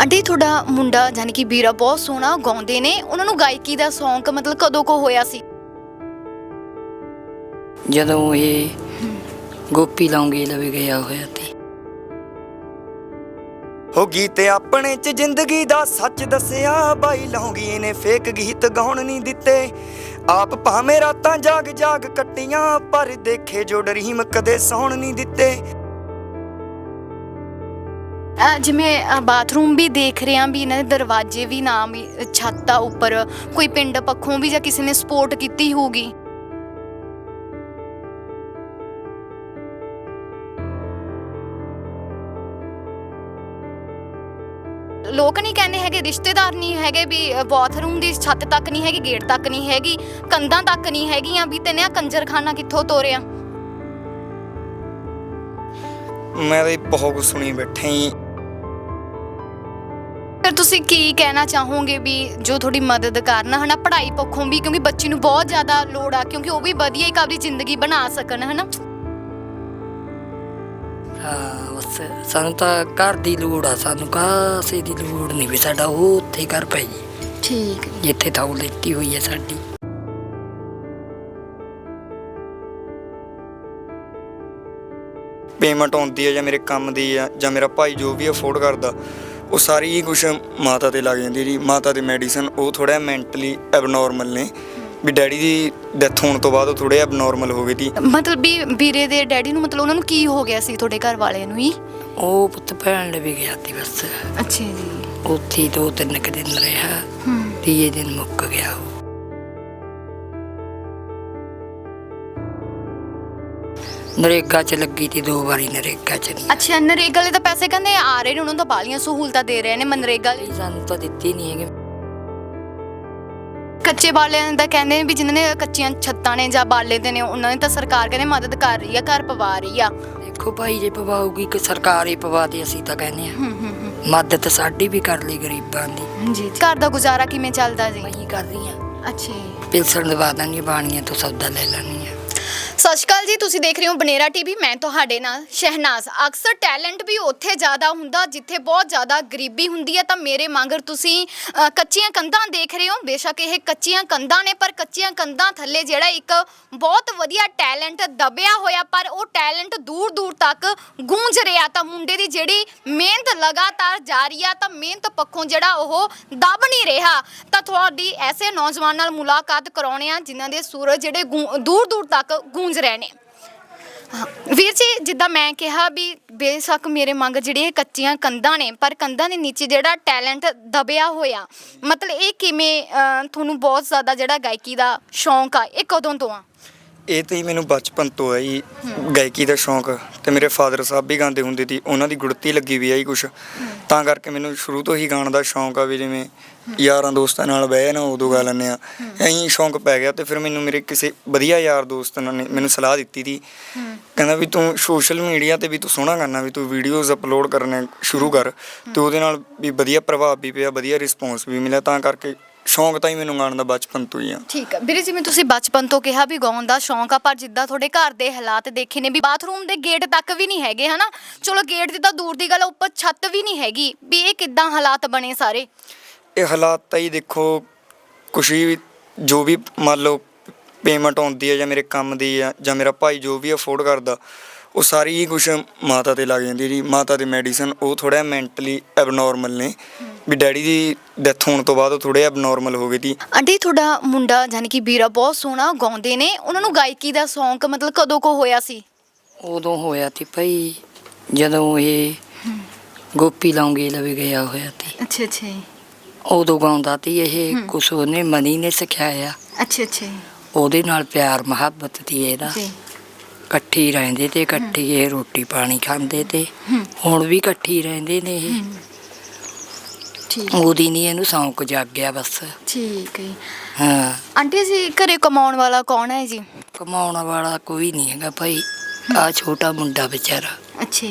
Aunty ਤੁਹਾਡਾ ਮੁੰਡਾ ਯਾਨੀ ਕਿ ਵੀਰਾ ਬਹੁਤ ਸੋਹਣਾ ਗਾਉਂਦੇ ਨੇ। ਉਹਨਾਂ ਨੂੰ ਗਾਇਕੀ ਦਾ ਸ਼ੌਂਕ ਮਤਲਬ ਕਦੋਂ ਕੋ ਹੋਇਆ ਸੀ? ਜਦੋਂ ਇਹ ਗੋਪੀ ਲੌਂਗੇ ਲਵੇ ਗਿਆ ਹੋਇਆ ਤੇ ਹੋ ਗੀਤ ਆਪਣੇ ਚ ਜ਼ਿੰਦਗੀ ਦਾ ਸੱਚ ਦੱਸਿਆ। ਬਾਈ ਲੌਂਗੀ ਨੇ ਫੇਕ ਗੀਤ ਗਾਉਣ ਨਹੀਂ ਦਿੱਤੇ। ਆਪ ਭਾਵੇਂ ਰਾਤਾਂ ਜਾਗ ਜਾਗ ਕੱਟੀਆਂ ਪਰ ਦੇਖੇ ਜੋ ਡਰੀਮ ਕਦੇ ਸੌਣ ਨਹੀਂ ਦਿੱਤੇ। ਅਹ ਜਿਵੇਂ ਅਹ ਬਾਥਰੂਮ ਵੀ ਦੇਖ ਰਹੇ ਆਂ ਵੀ ਇਹਨਾਂ ਦੇ ਦਰਵਾਜ਼ੇ ਵੀ ਨਾ ਵੀ ਛੱਤ ਆ ਉੱਪਰ। ਕੋਈ ਪਿੰਡ ਪੱਖੋਂ ਵੀ ਜਾਂ ਕਿਸੇ ਨੇ ਸਪੋਰਟ ਕੀਤੀ ਹੋਊਗੀ? ਲੋਕ ਨਹੀਂ ਕਹਿੰਦੇ ਹੈਗੇ, ਰਿਸ਼ਤੇਦਾਰ ਨਹੀਂ ਹੈਗੇ ਵੀ ਬਾਥਰੂਮ ਦੀ ਛੱਤ ਤੱਕ ਨਹੀਂ ਹੈਗੀ, ਗੇਟ ਤੱਕ ਨਹੀਂ ਹੈਗੀ, ਕੰਧਾਂ ਤੱਕ ਨਹੀਂ ਹੈਗੀਆਂ ਵੀ, ਤੈਨੇ ਆ ਕੰਜਰਖਾਨਾ ਕਿੱਥੋਂ ਤੋਰਿਆ? ਮੈਂ ਤਾਂ ਬਹੁਤ ਕੁਝ ਸੁਣੀ ਬੈਠੇ ਹੀ ਫਿਰ ਤੁਸੀਂ ਕੀ ਕਹਿਣਾ ਚਾਹੋਗੇ ਵੀ ਜੋ ਤੁਹਾਡੀ ਮਦਦ ਕਰਨ ਹਨਾ ਪੜ੍ਹਾਈ ਪੱਖੋਂ ਵੀ ਕਿਉਂਕਿ ਬੱਚੀ ਨੂੰ ਬਹੁਤ ਜ਼ਿਆਦਾ ਲੋੜ ਆ ਕਿਉਂਕਿ ਉਹ ਵੀ ਵਧੀਆ ਇੱਕ ਆਪਣੀ ਜ਼ਿੰਦਗੀ ਬਣਾ ਸਕਣ ਹਨਾ? ਹਾਂ ਬਸ ਸਾਨੂੰ ਤਾਂ ਘਰ ਦੀ ਲੋੜ ਆ ਸਾਨੂੰ ਕਾਸੇ ਦੀ ਲੋੜ ਨਹੀਂ ਵੀ ਸਾਡਾ ਉਹ ਉੱਥੇ ਘਰ ਪੈ ਜੀ। ਠੀਕ। ਜਿੱਥੇ ਥਾਉ ਲੈਤੀ ਹੋਈ ਹੈ ਸਾਡੀ। ਪੇਮੈਂਟ ਆਉਂਦੀ ਹੈ ਜਾਂ ਮੇਰੇ ਕੰਮ ਦੀ ਆ ਜਾਂ ਮੇਰਾ ਭਾਈ ਜੋ ਵੀ ਅਫੋਰਡ ਕਰਦਾ। ਉਹ ਸਾਰੀ ਹੀ ਕੁਝ ਮਾਤਾ ਤੇ ਲੱਗ ਜਾਂਦੀ ਜੀ। ਮਾਤਾ ਦੇ ਮੈਡੀਸਨ ਉਹ ਥੋੜਾ ਮੈਂਟਲੀ ਐਬਨੋਰਮਲ ਨੇ। ਵੀ ਡੈਡੀ ਦੀ ਡੈਥ ਹੋਣ ਤੋਂ ਬਾਅਦ ਉਹ ਥੋੜੇ ਐਬਨੋਰਮਲ ਹੋ ਗਏ ਸੀ। ਮਤਲਬ ਵੀ ਵੀਰੇ ਦੇ ਡੈਡੀ ਨੂੰ ਮਤਲਬ ਉਹਨਾਂ ਨੂੰ ਕੀ ਹੋ ਗਿਆ ਸੀ ਤੁਹਾਡੇ ਘਰ ਵਾਲਿਆਂ ਨੂੰ ਹੀ? ਉਹ ਪੁੱਤ ਭੈਣ ਲਵੇ ਗਿਆ ਤੀ ਬਸ। ਅੱਛਾ ਜੀ। ਉੱਥੇ ਹੀ ਦੋ ਤਿੰਨ ਕੁ ਦਿਨ ਰਿਹਾ। ਹੂੰ। ਤੀਏ ਦਿਨ ਮੁੱਕ ਗਿਆ ਉਹ। ਨਰੇਗਾ ਚ ਲੱਗੀ ਤੀ ਦੋ ਵਾਰੀ ਨਰੇਗਾ ਚ ਨਹੀਂ। ਅੱਛਾ ਨਰੇਗਾ ਵਾਲੇ ਤਾਂ ਪੈਸੇ ਕਹਿੰਦੇ ਆ ਰਹੇ ਨੇ ਉਹਨਾਂ ਤਾਂ ਬਾਲੀਆਂ ਸਹੂਲਤਾਂ ਦੇ ਰਹੇ ਨੇ ਮਨਰੇਗਾ ਲਈ ਆਈ ਸਾਨੂੰ ਤਾਂ ਦਿੱਤੀ ਨਹੀਂ ਹੈਗੀ। ਕੱਚੇ ਬਾਲਿਆਂ ਦਾ ਕਹਿੰਦੇ ਨੇ ਵੀ ਜਿਨ੍ਹਾਂ ਨੇ ਕੱਚੀਆਂ ਛੱਤਾਂ ਨੇ ਜਾਂ ਬਾਲੇ ਦੇ ਨੇ ਉਹਨਾਂ ਨੇ ਤਾਂ ਸਰਕਾਰ ਕਹਿੰਦੇ ਮਦਦ ਕਰ ਰਹੀ ਆ ਘਰ ਪਵਾ ਰਹੀ ਆ। ਦੇਖੋ ਭਾਈ ਜੇ ਪਵਾਉਗੀ ਕਿ ਸਰਕਾਰ ਹੀ ਪਵਾ ਦੇ ਅਸੀਂ ਤਾਂ ਕਹਿੰਦੇ ਆ ਹੂੰ ਹੂੰ ਹੂੰ। ਮਦਦ ਸਾਡੀ ਵੀ ਕਰ ਲਈ ਗਰੀਬਾਂ ਦੀ। ਜੀ ਘਰ ਦਾ ਗੁਜ਼ਾਰਾ ਕਿਵੇਂ ਚੱਲਦਾ ਜੀ? ਅਸੀਂ ਕਰ ਰਹੀ ਆ ਅੱਛਾ ਜੀ। ਪਿਲਸਣ ਦਵਾ ਦਾਂਗੀ ਬਾਣੀਆਂ ਤੋਂ ਸੌਦਾ ਲੈ ਲੈਣੀ ਆ ਸਤਿ ਸ਼੍ਰੀ ਅਕਾਲ ਜੀ ਤੁਸੀਂ ਦੇਖ ਰਹੇ ਹੋ ਬਨੇਰਾ ਟੀਵੀ ਮੈਂ ਤੁਹਾਡੇ ਨਾਲ ਸ਼ਹਿਨਾਜ਼। ਅਕਸਰ ਟੈਲੈਂਟ ਵੀ ਉੱਥੇ ਜ਼ਿਆਦਾ ਹੁੰਦਾ ਜਿੱਥੇ ਬਹੁਤ ਜ਼ਿਆਦਾ ਗਰੀਬੀ ਹੁੰਦੀ ਹੈ ਤਾਂ ਮੇਰੇ ਮੰਗਰ ਤੁਸੀਂ ਅ, ਕੱਚੀਆਂ ਕੰਧਾਂ ਦੇਖ ਰਹੇ ਹੋ। ਬੇਸ਼ੱਕ ਇਹ ਕੱਚੀਆਂ ਕੰਧਾਂ ਨੇ ਪਰ ਕੱਚੀਆਂ ਕੰਧਾਂ ਥੱਲੇ ਜਿਹੜਾ ਇੱਕ ਬਹੁਤ ਵਧੀਆ ਟੈਲੈਂਟ ਦਬਿਆ ਹੋਇਆ ਪਰ ਉਹ ਟੈਲੈਂਟ ਦੂਰ ਦੂਰ ਤੱਕ ਗੂੰਜ ਰਿਹਾ। ਤਾਂ ਮੁੰਡੇ ਦੀ ਜਿਹੜੀ ਮਿਹਨਤ ਲਗਾਤਾਰ ਜਾਰੀ ਆ ਤਾਂ ਮਿਹਨਤ ਪੱਖੋਂ ਜਿਹੜਾ ਉਹ ਦਬ ਨਹੀਂ ਰਿਹਾ। ਤਾਂ ਤੁਹਾਡੀ ਐਸੇ ਨੌਜਵਾਨ ਨਾਲ ਮੁਲਾਕਾਤ ਕਰਾਉਣੇ ਆ ਜਿਨ੍ਹਾਂ ਦੇ ਸੂਰਜ ਜਿਹੜੇ ਗੂੰ ਦੂਰ ਦੂਰ ਤੱਕ ਗੂੰਜ ਰਹੇ ਨੇ। ਹਾਂ, ਵੀਰ ਜੀ ਜਿੱਦਾਂ ਮੈਂ ਕਿਹਾ ਵੀ ਬੇਸ਼ੱਕ ਮੇਰੇ ਮੰਗ ਜਿਹੜੇ ਕੱਚੀਆਂ ਕੰਧਾਂ ਨੇ ਪਰ ਕੰਧਾਂ ਦੇ ਨੀਚੇ ਜਿਹੜਾ ਟੈਲੈਂਟ ਦਬਿਆ ਹੋਇਆ ਮਤਲਬ ਇਹ ਕਿਵੇਂ ਅਹ, ਤੁਹਾਨੂੰ ਬਹੁਤ ਜ਼ਿਆਦਾ ਜਿਹੜਾ ਗਾਇਕੀ ਦਾ ਸ਼ੌਂਕ ਆ ਇਹ ਕਦੋਂ ਤੋਂ ਆ? ਇਹ ਤਾਂ ਹੀ ਮੈਨੂੰ ਬਚਪਨ ਤੋਂ ਹੈ ਜੀ ਗਾਇਕੀ ਦਾ ਸ਼ੌਂਕ। ਤੇ ਮੇਰੇ ਫਾਦਰ ਸਾਹਿਬ ਵੀ ਗਾਉਂਦੇ ਹੁੰਦੇ ਸੀ ਉਹਨਾਂ ਦੀ ਗੁੜਤੀ ਲੱਗੀ ਵੀ ਆਈ ਕੁਛ। ਤਾਂ ਕਰਕੇ ਮੈਨੂੰ ਸ਼ੁਰੂ ਤੋਂ ਹੀ ਗਾਣ ਦਾ ਸ਼ੌਂਕ ਆ ਵੀ ਜਿਵੇਂ ਯਾਰਾਂ ਦੋਸਤਾਂ ਨਾਲ ਬਹਿ ਨਾ ਉਦੋਂ ਗਾ ਲੈਂਦੇ ਆ ਐਂ ਸ਼ੌਂਕ ਪੈ ਗਿਆ ਤੇ ਫਿਰ ਮੈਨੂੰ ਮੇਰੇ ਕਿਸੇ ਵਧੀਆ ਯਾਰ ਦੋਸਤ ਨੇ ਮੈਨੂੰ ਸਲਾਹ ਦਿੱਤੀ ਸੀ ਕਹਿੰਦਾ ਵੀ ਤੂੰ ਸੋਸ਼ਲ ਮੀਡੀਆ ਤੇ ਵੀ ਤੂੰ ਸੋਹਣਾ ਗਾਣਾ ਵੀ ਤੂੰ ਵੀਡੀਓਜ਼ ਅਪਲੋਡ ਕਰਨੇ ਸ਼ੁਰੂ ਕਰ ਤੇ ਉਹਦੇ ਨਾਲ ਵੀ ਵਧੀਆ ਪ੍ਰਭਾਵ ਵੀ ਪਿਆ ਵਧੀਆ ਰਿਸਪੌਂਸ ਵੀ ਮਿਲਿਆ ਤਾਂ ਕਰਕੇ ਸ਼ੌਂਕ ਤਾਂ ਹੀ ਮੈਨੂੰ ਗਾਣ ਦਾ ਬਚਪਨ ਤੋਂ ਹੀ ਆ। ਠੀਕ ਆ। ਵੀਰੇ ਜਿਵੇਂ ਤੁਸੀਂ ਬਚਪਨ ਤੋਂ ਕਿਹਾ ਵੀ ਗਾਉਣ ਦਾ ਸ਼ੌਂਕ ਆ ਪਰ ਜਿੱਦਾਂ ਤੁਹਾਡੇ ਘਰ ਦੇ ਹਾਲਾਤ ਦੇਖੇ ਨੇ ਵੀ ਬਾਥਰੂਮ ਦੇ ਗੇਟ ਤੱਕ ਵੀ ਨਹੀਂ ਹੈਗੇ ਹਨਾ? ਚਲੋ ਗੇਟ ਦੀ ਤਾਂ ਦੂਰ ਦੀ ਗੱਲ ਆ, ਉੱਪਰ ਛੱਤ ਵੀ ਨਹੀਂ ਹੈਗੀ ਵੀ ਇਹ ਕਿੱਦਾਂ ਹਾਲਾਤ ਬਣੇ ਸਾਰੇ? ਇਹ ਹਾਲਾਤ ਤਾਂ ਹੀ ਦੇਖੋ ਕੁਛ ਵੀ ਜੋ ਵੀ ਮੰਨ ਲਓ ਪੇਮੈਂਟ ਆਉਂਦੀ ਹੈ ਜਾਂ ਮੇਰੇ ਕੰਮ ਦੀ ਆ ਜਾਂ ਮੇਰਾ ਭਾਈ ਜੋ ਵੀ ਅਫੋਰਡ ਕਰਦਾ ਉਹ ਸਾਰੀ ਹੀ ਕੁਛ ਮਾਤਾ ਤੇ ਲੱਗ ਜਾਂਦੀ ਜੀ। ਮਾਤਾ ਦੇ ਮੈਡੀਸਨ ਉਹ ਥੋੜਾ ਮੈਂਟਲੀ ਐਬਨੋਰਮਲ ਨੇ। ਵੀ ਡੈਡੀ ਦੀ ਡੈਥ ਹੋਣ ਤੋਂ ਬਾਅਦ ਉਹ ਥੋੜੇ ਐਬਨੋਰਮਲ ਹੋ ਗਏ ਸੀ ਆਂਟੀ ਤੁਹਾਡਾ ਮੁੰਡਾ ਯਾਨੀ ਕਿ ਵੀਰਾ ਬਹੁਤ ਸੋਹਣਾ ਗਾਉਂਦੇ ਨੇ। ਉਹਨਾਂ ਨੂੰ ਗਾਇਕੀ ਦਾ ਸ਼ੌਂਕ ਮਤਲਬ ਕਦੋਂ ਕੋ ਹੋਇਆ ਸੀ? ਉਦੋਂ ਹੋਇਆ ਤੀ ਭਾਈ ਜਦੋਂ ਇਹ ਗੋਪੀ ਲੌਂਗੇ ਲਵੇ ਗਿਆ ਹੋਇਆ ਤੇ। ਅੱਛਾ ਅੱਛਾ ਉਦੋਂ ਗਾਉਂਦਾ ਤੀ ਇਹ ਕੁਛ ਉਹਨੇ ਮਨੀ ਨੇ ਸਿਖਾਇਆ ਅੱਛਾ ਅੱਛਾ ਉਹਦੇ ਨਾਲ ਪਿਆਰ ਮੁਹੱਬਤ ਤੀ ਇਹਦਾ। ਜੀ। ਇਕੱਠੇ ਹੀ ਰਹਿੰਦੇ ਤੇ ਇਕੱਠੇ ਹੀ। ਇਹ ਰੋਟੀ ਪਾਣੀ ਖਾਂਦੇ ਤੇ। ਹੁਣ ਵੀ ਇਕੱਠੇ ਹੀ ਰਹਿੰਦੇ ਨੇ ਇਹ। ਠੀਕ। ਉਹਦੀ ਨਹੀਂ ਇਹਨੂੰ ਸੌਂਕ ਜਾਗ ਗਿਆ ਬਸ। ਠੀਕ ਹੈ ਹਾਂ। ਆਂਟੀ ਜੀ ਘਰੇ ਕਮਾਉਣ ਵਾਲਾ ਕੌਣ ਹੈ ਜੀ? ਕਮਾਉਣ ਵਾਲਾ ਕੋਈ ਨਹੀਂ ਹੈਗਾ ਭਾਈ। ਆ ਛੋਟਾ ਮੁੰਡਾ ਵਿਚਾਰਾ। ਅੱਛਾ